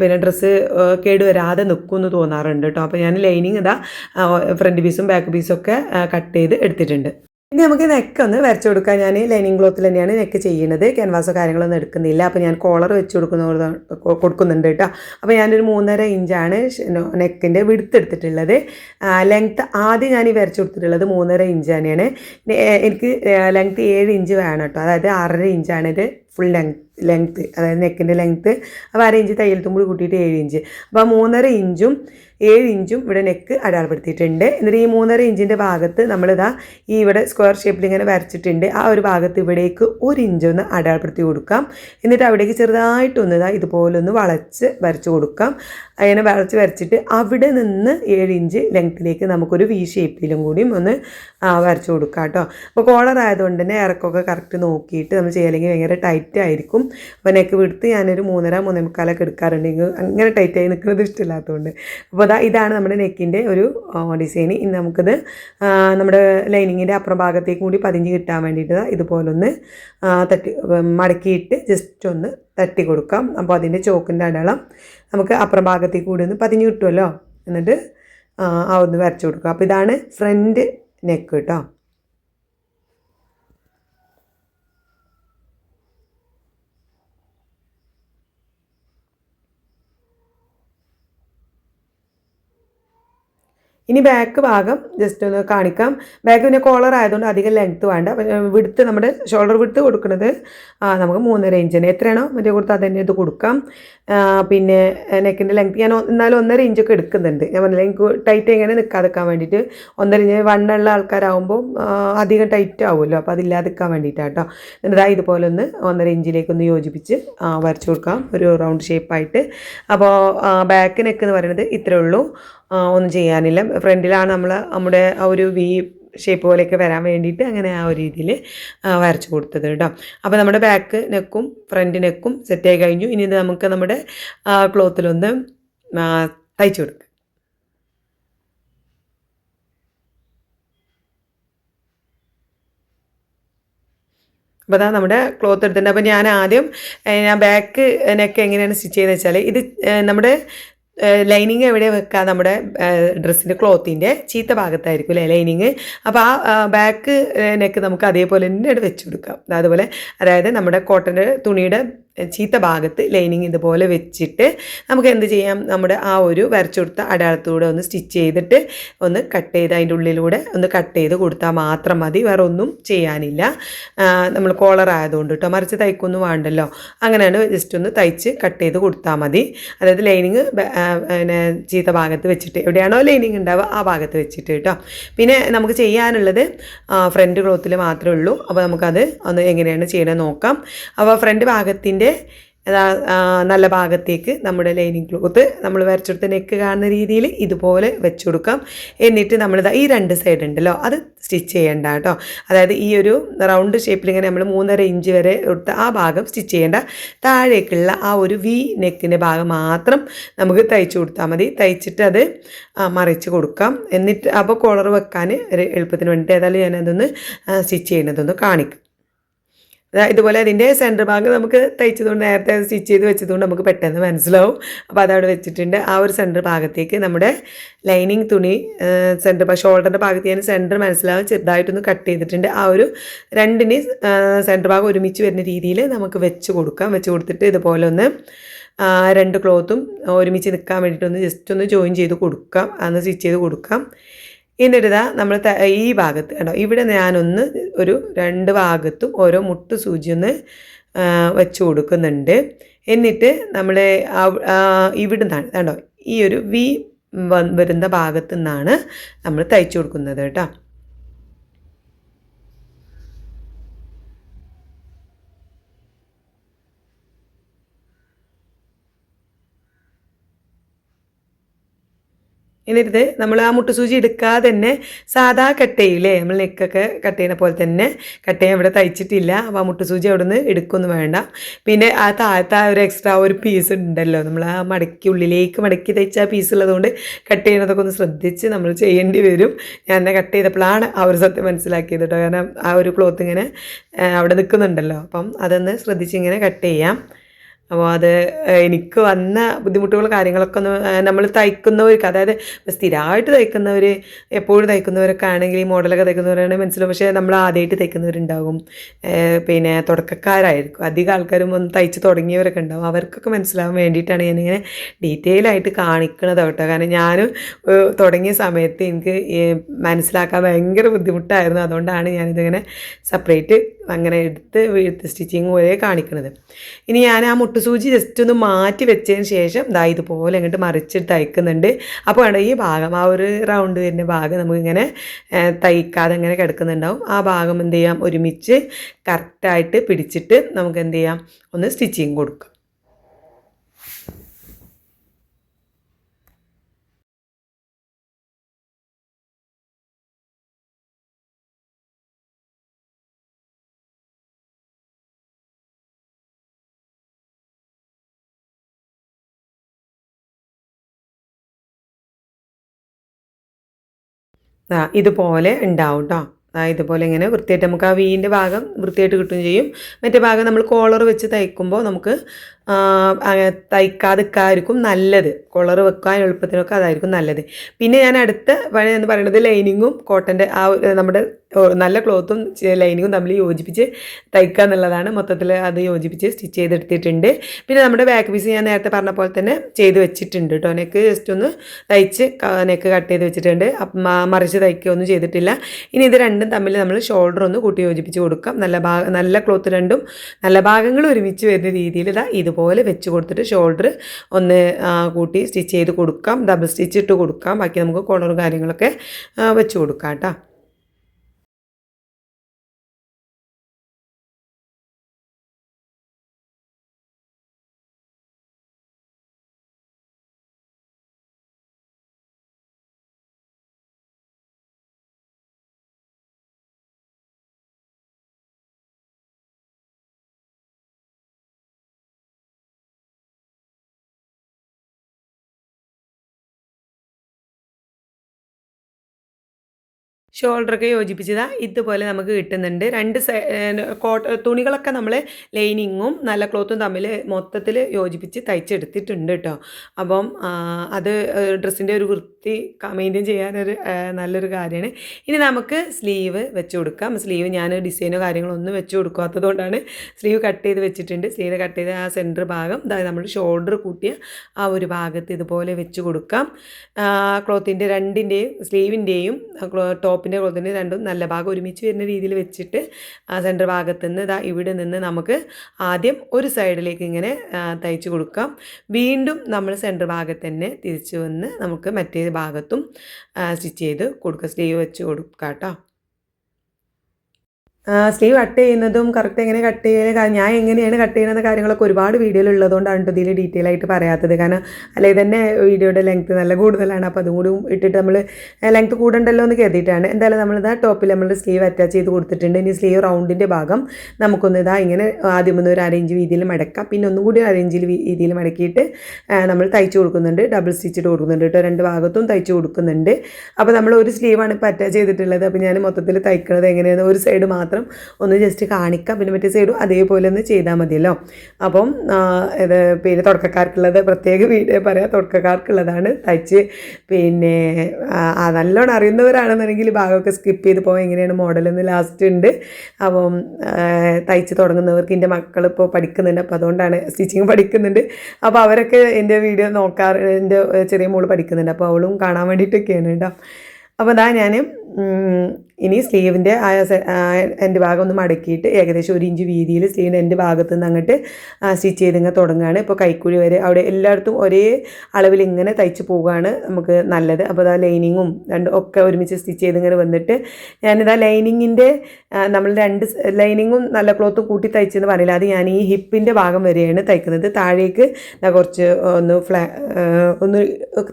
പിന്നെ ഡ്രസ്സ് കേട് വരാതെ നിൽക്കും എന്ന് തോന്നാറുണ്ട് കേട്ടോ അപ്പോൾ ഞാൻ ലൈനിങ് ഇതാ ഫ്രണ്ട് പീസും ബാക്ക് പീസും ഒക്കെ കട്ട് ചെയ്ത് എടുത്തിട്ടുണ്ട്. ഇനി നമുക്ക് നെക്ക് ഒന്ന് വരച്ചു കൊടുക്കാൻ ഞാൻ ലൈനിങ് ക്ലോത്തിൽ തന്നെയാണ് നെക്ക് ചെയ്യുന്നത്. ക്യാൻവാസോ കാര്യങ്ങളൊന്നും എടുക്കുന്നില്ല. അപ്പോൾ ഞാൻ കോളർ വെച്ച് കൊടുക്കുന്ന കൊടുക്കുന്നുണ്ട് കേട്ടോ. അപ്പോൾ ഞാനൊരു മൂന്നര ഇഞ്ചാണ് നെക്കിന്റെ വിടുത്ത് എടുത്തിട്ടുള്ളത്. ലെങ്ത്ത് ആദ്യം ഞാൻ ഈ വരച്ചു കൊടുത്തിട്ടുള്ളത് മൂന്നര ഇഞ്ച് തന്നെയാണ്. എനിക്ക് ലെങ്ത്ത് ഏഴ് ഇഞ്ച് വേണം കേട്ടോ. അതായത് ആറര ഇഞ്ചാണ് ഇത് ഫുൾ ലെങ്ത് ലെങ്ത്ത് അതായത് നെക്കിന്റെ ലെങ്ത്ത് അപ്പോൾ അര ഇഞ്ച് തയ്യൽ തുമ്പ് കൂട്ടിയിട്ട് ഏഴ് ഇഞ്ച് അപ്പോൾ മൂന്നര ഇഞ്ചും ഏഴ് ഇഞ്ചും ഇവിടെ നെക്ക് അടയാളപ്പെടുത്തിയിട്ടുണ്ട്. എന്നിട്ട് ഈ മൂന്നര ഇഞ്ചിന്റെ ഭാഗത്ത് നമ്മളിതാ ഈ ഇവിടെ സ്ക്വയർ ഷേപ്പിൽ ഇങ്ങനെ വരച്ചിട്ടുണ്ട്. ആ ഒരു ഭാഗത്ത് ഇവിടേക്ക് ഒരു ഇഞ്ചൊന്ന് അടയാളപ്പെടുത്തി കൊടുക്കാം. എന്നിട്ട് അവിടേക്ക് ചെറുതായിട്ടൊന്ന് ഇതാ ഇതുപോലൊന്ന് വളച്ച് വരച്ച് കൊടുക്കാം. അങ്ങനെ വളച്ച് വരച്ചിട്ട് അവിടെ നിന്ന് ഏഴ് ഇഞ്ച് ലെങ്ത്തിലേക്ക് നമുക്കൊരു വി ഷേപ്പിലും കൂടിയും ഒന്ന് വരച്ച് കൊടുക്കാം കേട്ടോ. അപ്പോൾ കോളർ ആയതുകൊണ്ട് തന്നെ ഇറക്കമൊക്കെ കറക്റ്റ് നോക്കിയിട്ട് നമ്മൾ ചെയ്യല്ലെങ്കിൽ ഭയങ്കര ടൈറ്റ് ആയിരിക്കും. അപ്പോൾ നെക്ക് വിടുത്ത് ഞാനൊരു മൂന്നര മൂന്നേ മുക്കാലൊക്കെ എടുക്കാറുണ്ടെങ്കിൽ അങ്ങനെ ടൈറ്റായി നിൽക്കുന്നത് ഇഷ്ടമില്ലാത്തതുകൊണ്ട്. അപ്പോൾ അതാ ഇതാണ് നമ്മുടെ നെക്കിന്റെ ഒരു ഡിസൈൻ ഇനി നമുക്കിത് നമ്മുടെ ലൈനിങ്ങിന്റെ അപ്പുറം ഭാഗത്തേക്ക് കൂടി പതിഞ്ഞ് കിട്ടാൻ വേണ്ടിയിട്ട് ഇതുപോലൊന്ന് തട്ടി മടക്കിയിട്ട് ജസ്റ്റ് ഒന്ന് തട്ടി കൊടുക്കാം. അപ്പോൾ അതിന്റെ ചോക്കിന്റെ അടയാളം നമുക്ക് അപ്പുറം ഭാഗത്തേക്ക് കൂടി ഒന്ന് പതിഞ്ഞ് കിട്ടുമല്ലോ? എന്നിട്ട് ആ ഒന്ന് വരച്ച് കൊടുക്കുക. അപ്പോൾ ഇതാണ് ഫ്രണ്ട് നെക്ക് കേട്ടോ. ഇനി ബാക്ക് ഭാഗം ജസ്റ്റ് ഒന്ന് കാണിക്കാം. ബാക്ക് പിന്നെ കോളർ ആയതുകൊണ്ട് അധികം ലെങ്ത്ത് വേണ്ട. വിടുത്ത് നമ്മുടെ ഷോൾഡർ വിടുത്ത് കൊടുക്കുന്നത് നമുക്ക് മൂന്നര ഇഞ്ചിന് എത്രയാണോ മറ്റേ കൊടുത്ത് അതന്നെ ഇത് കൊടുക്കാം. പിന്നെ നെക്കിന്റെ ലെങ്ത്ത് ഞാൻ എന്നാലും ഒന്നര ഇഞ്ചൊക്കെ എടുക്കുന്നുണ്ട്. ഞാൻ പറഞ്ഞില്ല എനിക്ക് ടൈറ്റ് എങ്ങനെ നിൽക്കാതെക്കാൻ വേണ്ടിയിട്ട്. ഒന്നര ഇഞ്ച് വണ്ണുള്ള ആൾക്കാരാകുമ്പോൾ അധികം ടൈറ്റ് ആവുമല്ലോ. അപ്പോൾ അതില്ലാതിക്കാൻ വേണ്ടിയിട്ടാണ് കേട്ടോ എന്നിട്ട് ഇതുപോലെ ഒന്ന് ഒന്നര ഇഞ്ചിലേക്ക് ഒന്ന് യോജിപ്പിച്ച് വരച്ചു കൊടുക്കാം. ഒരു റൗണ്ട് ഷേപ്പായിട്ട് അപ്പോൾ ബാക്ക് നെക്ക് എന്ന് പറയുന്നത് ഇത്രയേ ഉള്ളൂ. ഒന്നും ചെയ്യാനില്ല. ഫ്രണ്ടിലാണ് നമ്മൾ നമ്മുടെ ആ ഒരു വി ഷേപ്പ് പോലെയൊക്കെ വരാൻ വേണ്ടിയിട്ട് അങ്ങനെ ആ ഒരു രീതിയിൽ വരച്ച് കൊടുത്തത് കേട്ടോ. അപ്പോൾ നമ്മുടെ ബാക്ക് നെക്കും ഫ്രണ്ട് നെക്കും സെറ്റായി കഴിഞ്ഞു. ഇനി ഇത് നമുക്ക് നമ്മുടെ ക്ലോത്തിലൊന്ന് തയ്ച്ചു കൊടുക്കാം. അപ്പോൾ അതാ നമ്മുടെ ക്ലോത്ത് എടുത്തിട്ടുണ്ട്. അപ്പോൾ ഞാൻ ആദ്യം ഞാൻ ബാക്ക് നെക്ക് എങ്ങനെയാണ് സ്റ്റിച്ച് ചെയ്യുന്നത് വെച്ചാൽ ഇത് നമ്മുടെ ലൈനിങ് എവിടെ വെക്കുക നമ്മുടെ ഡ്രസ്സിന്റെ ക്ലോത്തിന്റെ ചീത്ത ഭാഗത്തായിരിക്കും അല്ലേ ലൈനിങ്? അപ്പോൾ ആ ബാക്ക് നെക്ക് നമുക്ക് അതേപോലെ തന്നെ വെച്ച് കൊടുക്കാം. അതുപോലെ അതായത് നമ്മുടെ കോട്ടന്റെ തുണിയുടെ ചീത്ത ഭാഗത്ത് ലൈനിങ് ഇതുപോലെ വെച്ചിട്ട് നമുക്ക് എന്ത് ചെയ്യാം? നമ്മുടെ ആ ഒരു വരച്ചു കൊടുത്ത അടയാളത്തൂടെ ഒന്ന് സ്റ്റിച്ച് ചെയ്തിട്ട് ഒന്ന് കട്ട് ചെയ്ത് അതിന്റെ ഉള്ളിലൂടെ ഒന്ന് കട്ട് ചെയ്ത് കൊടുത്താൽ മാത്രം മതി. വേറെ ഒന്നും ചെയ്യാനില്ല നമ്മൾ കോളർ ആയതുകൊണ്ട് കേട്ടോ മറിച്ച് തയ്ക്കൊന്നും വേണ്ടല്ലോ. അങ്ങനെയാണ് ജസ്റ്റ് ഒന്ന് തയ്ച്ച് കട്ട് ചെയ്ത് കൊടുത്താൽ മതി. അതായത് ലൈനിങ് പിന്നെ ചീത്ത ഭാഗത്ത് വെച്ചിട്ട് എവിടെയാണോ ലൈനിങ് ഉണ്ടാവുക ആ ഭാഗത്ത് വെച്ചിട്ട് കേട്ടോ പിന്നെ നമുക്ക് ചെയ്യാനുള്ളത് ഫ്രണ്ട് ക്ലോത്തിൽ മാത്രമേ ഉള്ളൂ. അപ്പോൾ നമുക്കത് ഒന്ന് എങ്ങനെയാണ് ചെയ്യണമെന്ന് നോക്കാം. അപ്പോൾ ഫ്രണ്ട് ഭാഗത്തിന്റെ നല്ല ഭാഗത്തേക്ക് നമ്മുടെ ലൈനിങ് ക്ലോത്ത് നമ്മൾ വരച്ചെടുത്ത് നെക്ക് കാണുന്ന രീതിയിൽ ഇതുപോലെ വെച്ച് കൊടുക്കാം. എന്നിട്ട് നമ്മൾ ഈ രണ്ട് സൈഡ് ഉണ്ടല്ലോ അത് സ്റ്റിച്ച് ചെയ്യേണ്ട കേട്ടോ. അതായത് ഈ ഒരു റൗണ്ട് ഷേപ്പിൽ ഇങ്ങനെ നമ്മൾ മൂന്നര ഇഞ്ച് വരെ എടുത്ത് ആ ഭാഗം സ്റ്റിച്ച് ചെയ്യേണ്ട. താഴേക്കുള്ള ആ ഒരു വി നെക്കിന്റെ ഭാഗം മാത്രം നമുക്ക് തയ്ച്ചു കൊടുത്താൽ മതി. തയ്ച്ചിട്ട് അത് മറിച്ച് കൊടുക്കാം. എന്നിട്ട് അപ്പോൾ കോളർ വെക്കാൻ എളുപ്പത്തിന് വേണ്ടിയിട്ട് ഏതായാലും ഞാനതൊന്ന് സ്റ്റിച്ച് ചെയ്യുന്നതൊന്ന് കാണിക്കും. ഇതുപോലെ അതിന്റെ സെന്റർ ഭാഗം നമുക്ക് തയ്ച്ചതുകൊണ്ട് നേരത്തെ സ്റ്റിച്ച് ചെയ്ത് വെച്ചതുകൊണ്ട് നമുക്ക് പെട്ടെന്ന് മനസ്സിലാവും. അപ്പോൾ അതവിടെ വെച്ചിട്ടുണ്ട്. ആ ഒരു സെന്റർ ഭാഗത്തേക്ക് നമ്മുടെ ലൈനിങ് തുണി സെന്റർ ഷോൾഡറിന്റെ ഭാഗത്ത് ഞാൻ സെന്റർ മനസ്സിലാവും. ചെറുതായിട്ടൊന്ന് കട്ട് ചെയ്തിട്ടുണ്ട്. ആ ഒരു രണ്ടിന് സെന്റർ ഭാഗം ഒരുമിച്ച് വരുന്ന രീതിയിൽ നമുക്ക് വെച്ച് കൊടുക്കാം. വെച്ച് കൊടുത്തിട്ട് ഇതുപോലെ ഒന്ന് രണ്ട് ക്ലോത്തും ഒരുമിച്ച് നിൽക്കാൻ വേണ്ടിയിട്ടൊന്ന് ജസ്റ്റ് ഒന്ന് ജോയിൻ ചെയ്ത് കൊടുക്കാം. അന്ന് സ്റ്റിച്ച് ചെയ്ത് കൊടുക്കാം. എന്നിട്ട് ഇതാ നമ്മൾ ഈ ഭാഗത്ത് കേട്ടോ ഇവിടെ ഞാനൊന്ന് ഒരു രണ്ട് ഭാഗത്തും ഓരോ മുട്ട് സൂചി ഒന്ന് വെച്ച് കൊടുക്കുന്നുണ്ട്. എന്നിട്ട് നമ്മൾ ഇവിടെ നിന്നാണ് കണ്ടോ? ഈ ഒരു വ- വരുന്ന ഭാഗത്തു നിന്നാണ് നമ്മൾ തയ്ച്ചു കൊടുക്കുന്നത് കേട്ടോ. എന്നിട്ട് നമ്മൾ ആ മുട്ടുസൂചി എടുക്കാതെ തന്നെ സാധാ കട്ടയില്ലേ നമ്മൾ നെക്കൊക്കെ കട്ട് ചെയ്യുന്ന പോലെ തന്നെ കട്ട് ചെയ്യാൻ ഇവിടെ തയ്ച്ചിട്ടില്ല. അപ്പോൾ ആ മുട്ടുസൂചി അവിടെ നിന്ന് എടുക്കൊന്നും വേണ്ട. പിന്നെ ആ താഴത്തെ ആ ഒരു എക്സ്ട്രാ ഒരു പീസ് ഉണ്ടല്ലോ. നമ്മൾ ആ മടക്കി ഉള്ളിലേക്ക് മടക്കി തയ്ച്ച ആ പീസ് ഉള്ളതുകൊണ്ട് കട്ട് ചെയ്യുന്നതൊക്കെ ഒന്ന് ശ്രദ്ധിച്ച് നമ്മൾ ചെയ്യേണ്ടി വരും. ഞാൻ എന്നെ കട്ട് ചെയ്തപ്പോഴാണ് ആ ഒരു സത്യം മനസ്സിലാക്കിയത് കേട്ടോ കാരണം ആ ഒരു ക്ലോത്ത് ഇങ്ങനെ അവിടെ നിൽക്കുന്നുണ്ടല്ലോ അപ്പം അതൊന്ന് ശ്രദ്ധിച്ച് ഇങ്ങനെ കട്ട് ചെയ്യാം. അപ്പോൾ അത് എനിക്ക് വന്ന ബുദ്ധിമുട്ടുകൾ കാര്യങ്ങളൊക്കെ ഒന്ന് നമ്മൾ തയ്ക്കുന്നവർക്ക് അതായത് സ്ഥിരമായിട്ട് തയ്ക്കുന്നവർ എപ്പോഴും തയ്ക്കുന്നവരൊക്കെ ആണെങ്കിൽ ഈ മോഡലൊക്കെ തയ്ക്കുന്നവരാണ് മനസ്സിലാവും. പക്ഷേ നമ്മൾ ആദ്യമായിട്ട് തയ്ക്കുന്നവരുണ്ടാകും. പിന്നെ തുടക്കക്കാരായിരിക്കും. അധികം ആൾക്കാരും ഒന്ന് തയ്ച്ച് തുടങ്ങിയവരൊക്കെ ഉണ്ടാകും അവർക്കൊക്കെ മനസ്സിലാവാൻ വേണ്ടിയിട്ടാണ് ഞാനിങ്ങനെ ഡീറ്റെയിൽ ആയിട്ട് കാണിക്കുന്നത് കേട്ടോ. കാരണം ഞാനും തുടങ്ങിയ സമയത്ത് എനിക്ക് മനസ്സിലാക്കാൻ ഭയങ്കര ബുദ്ധിമുട്ടായിരുന്നു. അതുകൊണ്ടാണ് ഞാനിതിങ്ങനെ സെപ്പറേറ്റ് അങ്ങനെ എടുത്ത് വീഴ്ത്ത് സ്റ്റിച്ചിങ് പോലെ കാണിക്കുന്നത് ഇനി ഞാൻ ആ മുട്ടുസൂചി ജസ്റ്റ് ഒന്ന് മാറ്റി വെച്ചതിന് ശേഷം ദാ ഇതുപോലെ അങ്ങോട്ട് മറിച്ചിട്ട് തയ്ക്കുന്നുണ്ട് അപ്പോൾ ആണ് ഈ ഭാഗം ആ ഒരു റൗണ്ട് വരുന്ന ഭാഗം നമുക്കിങ്ങനെ തയ്ക്കാതെ ഇങ്ങനെ കിടക്കുന്നുണ്ടാവും. ആ ഭാഗം എന്ത് ചെയ്യാം? ഒരുമിച്ച് കറക്റ്റായിട്ട് പിടിച്ചിട്ട് നമുക്ക് എന്ത് ചെയ്യാം? ഒന്ന് സ്റ്റിച്ചിങ് കൊടുക്കാം. ഇതുപോലെ ഉണ്ടാവും കേട്ടോ ഇതുപോലെ ഇങ്ങനെ വൃത്തിയായിട്ട് നമുക്ക് ആ വീന്റെ ഭാഗം വൃത്തിയായിട്ട് കിട്ടുകയും ചെയ്യും. മറ്റേ ഭാഗം നമ്മൾ കോളർ വെച്ച് തയ്ക്കുമ്പോൾ നമുക്ക് തയ്ക്കാതിരിക്കും നല്ലത്. കോളർ വെക്കാൻ എളുപ്പത്തിനൊക്കെ അതായിരിക്കും നല്ലത്. പിന്നെ ഞാൻ അടുത്ത പണി എന്ന് പറയുന്നത് ലൈനിങ്ങും കോട്ടന്റെ ആ നമ്മുടെ നല്ല ക്ലോത്തും ലൈനിങ്ങും തമ്മിൽ യോജിപ്പിച്ച് തയ്ക്കുക എന്നുള്ളതാണ് മൊത്തത്തിൽ അത് യോജിപ്പിച്ച് സ്റ്റിച്ച് ചെയ്തെടുത്തിട്ടുണ്ട്. പിന്നെ നമ്മുടെ ബാക്ക് പീസ് ഞാൻ നേരത്തെ പറഞ്ഞ പോലെ തന്നെ ചെയ്ത് വെച്ചിട്ടുണ്ട് കേട്ടോ. നെക്ക് ജസ്റ്റ് ഒന്ന് തയ്ച്ച് നെക്ക് കട്ട് ചെയ്ത് വെച്ചിട്ടുണ്ട്. മറിച്ച് തയ്ക്കുകയൊന്നും ചെയ്തിട്ടില്ല. ഇനി ഇത് രണ്ടും തമ്മിൽ നമ്മൾ ഷോൾഡർ ഒന്ന് കൂട്ടി യോജിപ്പിച്ച് കൊടുക്കാം. നല്ല ഭാഗ നല്ല ക്ലോത്ത് രണ്ടും നല്ല ഭാഗങ്ങൾ ഒരുമിച്ച് വരുന്ന രീതിയിൽ ഇതാ ഇതുപോലെ വെച്ച് കൊടുത്തിട്ട് ഷോൾഡർ ഒന്ന് കൂട്ടി സ്റ്റിച്ച് ചെയ്ത് കൊടുക്കാം. ഡബിൾ സ്റ്റിച്ച് ഇട്ട് കൊടുക്കാം. ബാക്കി നമുക്ക് കോളറും കാര്യങ്ങളൊക്കെ വെച്ച് കൊടുക്കാം കേട്ടോ. ഷോൾഡറൊക്കെ യോജിപ്പിച്ചതാ. ഇതുപോലെ നമുക്ക് കിട്ടുന്നുണ്ട്. രണ്ട് തുണികളൊക്കെ നമ്മൾ ലൈനിങ്ങും നല്ല ക്ലോത്തും തമ്മിൽ മൊത്തത്തിൽ യോജിപ്പിച്ച് തയ്ച്ചെടുത്തിട്ടുണ്ട് കേട്ടോ അപ്പം അത് ഡ്രസ്സിന്റെ ഒരു വൃത്തി മെയിന്റെയിൻ ചെയ്യാനൊരു നല്ലൊരു കാര്യമാണ്. ഇനി നമുക്ക് സ്ലീവ് വെച്ച് കൊടുക്കാം. സ്ലീവ് ഞാൻ ഡിസൈനോ കാര്യങ്ങളോ ഒന്നും വെച്ച് കൊടുക്കാത്തത് കൊണ്ടാണ് സ്ലീവ് കട്ട് ചെയ്ത് വെച്ചിട്ടുണ്ട്. സ്ലീവ് കട്ട് ചെയ്ത് ആ സെന്റർ ഭാഗം അതായത് നമ്മൾ ഷോൾഡർ കൂട്ടിയ ആ ഒരു ഭാഗത്ത് ഇതുപോലെ വെച്ച് കൊടുക്കാം. ക്ലോത്തിന്റെ രണ്ടിന്റെയും സ്ലീവിന്റെയും ടോപ്പിന്റെ ക്ലോത്തിന്റെ രണ്ടും നല്ല ഭാഗം ഒരുമിച്ച് വരുന്ന രീതിയിൽ വെച്ചിട്ട് സെന്റർ ഭാഗത്ത് നിന്ന് ഇതാ ഇവിടെ നിന്ന് നമുക്ക് ആദ്യം ഒരു സൈഡിലേക്ക് ഇങ്ങനെ തയ്ച്ച് കൊടുക്കാം. വീണ്ടും നമ്മൾ സെന്റർ ഭാഗത്ത് തന്നെ തിരിച്ച് വന്ന് നമുക്ക് മറ്റേ ഭാഗത്തും സ്റ്റിച്ച് ചെയ്ത് കൊടുക്കുക സ്ലീവ് വെച്ച് കൊടുക്കാം കേട്ടോ. സ്ലീവ് കട്ട് ചെയ്യുന്നതും കറക്റ്റ് എങ്ങനെ കട്ട് ചെയ്യുക ഞാൻ എങ്ങനെയാണ് കട്ട് ചെയ്യുന്നത് കാര്യങ്ങളൊക്കെ ഒരുപാട് വീഡിയോയിൽ ഉള്ളതുകൊണ്ടാണ് ഇതിൽ ഡീറ്റെയിൽ ആയിട്ട് പറയാത്തത്. കാരണം അല്ലെങ്കിൽ തന്നെ വീഡിയോയുടെ ലെങ്ത്ത് നല്ല കൂടുതലാണ്. അപ്പോൾ അതും കൂടി ഇട്ടിട്ട് നമ്മൾ ലെങ്ത്ത് കൂടണ്ടല്ലോ എന്ന് കരുതിയിട്ടാണ്. എന്തായാലും നമ്മളിതാ ടോപ്പിൽ നമ്മൾ സ്ലീവ് അറ്റാച്ച് ചെയ്ത് കൊടുത്തിട്ടുണ്ട്. ഇനി സ്ലീവ് റൗണ്ടിന്റെ ഭാഗം നമുക്കൊന്ന് ഇതാ ഇങ്ങനെ ആദ്യം ഒന്ന് ഒരു അരയിഞ്ച് വീതിയിൽ മടക്കാം. പിന്നെ ഒന്നും കൂടി അരയിഞ്ചിൽ രീതിയിൽ മടക്കിയിട്ട് നമ്മൾ തയ്ച്ചു കൊടുക്കുന്നുണ്ട്. ഡബിൾ സ്റ്റിച്ചിട്ട് കൊടുക്കുന്നുണ്ട് കേട്ടോ രണ്ട് ഭാഗത്തും തയ്ച്ചു കൊടുക്കുന്നുണ്ട്. അപ്പോൾ നമ്മൾ ഒരു സ്ലീവാണ് ഇപ്പോൾ അറ്റാച്ച് ചെയ്തിട്ടുള്ളത്. അപ്പോൾ ഞാൻ മൊത്തത്തിൽ തയ്ക്കുന്നത് എങ്ങനെയാണ് ഒരു സൈഡ് മാത്രം ഒന്ന് ജസ്റ്റ് കാണിക്കാം. പിന്നെ മറ്റേ സൈഡും അതേപോലെ ഒന്ന് ചെയ്താൽ മതിയല്ലോ. അപ്പം ഇത് പിന്നെ തുടക്കക്കാർക്കുള്ളത് പ്രത്യേക വീഡിയോ പറയാം തുടക്കക്കാർക്കുള്ളതാണ്. തയ്ച്ച് പിന്നെ നല്ലോണം അറിയുന്നവരാണെന്നുണ്ടെങ്കിൽ ഭാഗമൊക്കെ സ്കിപ്പ് ചെയ്ത് പോകാൻ എങ്ങനെയാണ് മോഡലെന്ന് ലാസ്റ്റ് ഉണ്ട്. അപ്പം തയ്ച്ച് തുടങ്ങുന്നവർക്ക് എന്റെ മക്കളിപ്പോൾ പഠിക്കുന്നുണ്ട്. അപ്പോൾ അതുകൊണ്ടാണ് സ്റ്റിച്ചിങ് പഠിക്കുന്നുണ്ട്. അപ്പോൾ അവരൊക്കെ എന്റെ വീഡിയോ നോക്കാറ് എന്റെ ചെറിയ മോൾ പഠിക്കുന്നുണ്ട്. അപ്പോൾ അവളും കാണാൻ വേണ്ടിയിട്ടൊക്കെയാണ് കേട്ടോ. അപ്പോൾ അതാ ഞാൻ ഇനി സ്ലീവിന്റെ ആ എന്റെ ഭാഗം ഒന്ന് മടക്കിയിട്ട് ഏകദേശം ഒരു ഇഞ്ച് വീതിയിൽ സ്ലീവിന്റെ എന്റെ ഭാഗത്ത് നിന്ന് അങ്ങോട്ട് സ്റ്റിച്ച് ചെയ്ത് ഇങ്ങനെ തുടങ്ങുകയാണ് ഇപ്പോൾ കൈക്കുഴി വരെ അവിടെ എല്ലായിടത്തും ഒരേ അളവിൽ ഇങ്ങനെ തയ്ച്ച് പോവുകയാണ് നമുക്ക് നല്ലത്. അപ്പോൾ അതാ ലൈനിങ്ങും രണ്ടും ഒക്കെ ഒരുമിച്ച് സ്റ്റിച്ച് ചെയ്ത് ഇങ്ങനെ വന്നിട്ട് ഞാനിതാ ലൈനിങ്ങിന്റെ നമ്മൾ രണ്ട് ലൈനിങ്ങും നല്ല ക്ലോത്തും കൂട്ടി തയ്ച്ചെന്ന് പറയില്ല. അത് ഞാൻ ഈ ഹിപ്പിന്റെ ഭാഗം വരെയാണ് തയ്ക്കുന്നത്. താഴേക്ക് കുറച്ച് ഒന്ന് ഫ്ലാ ഒന്ന്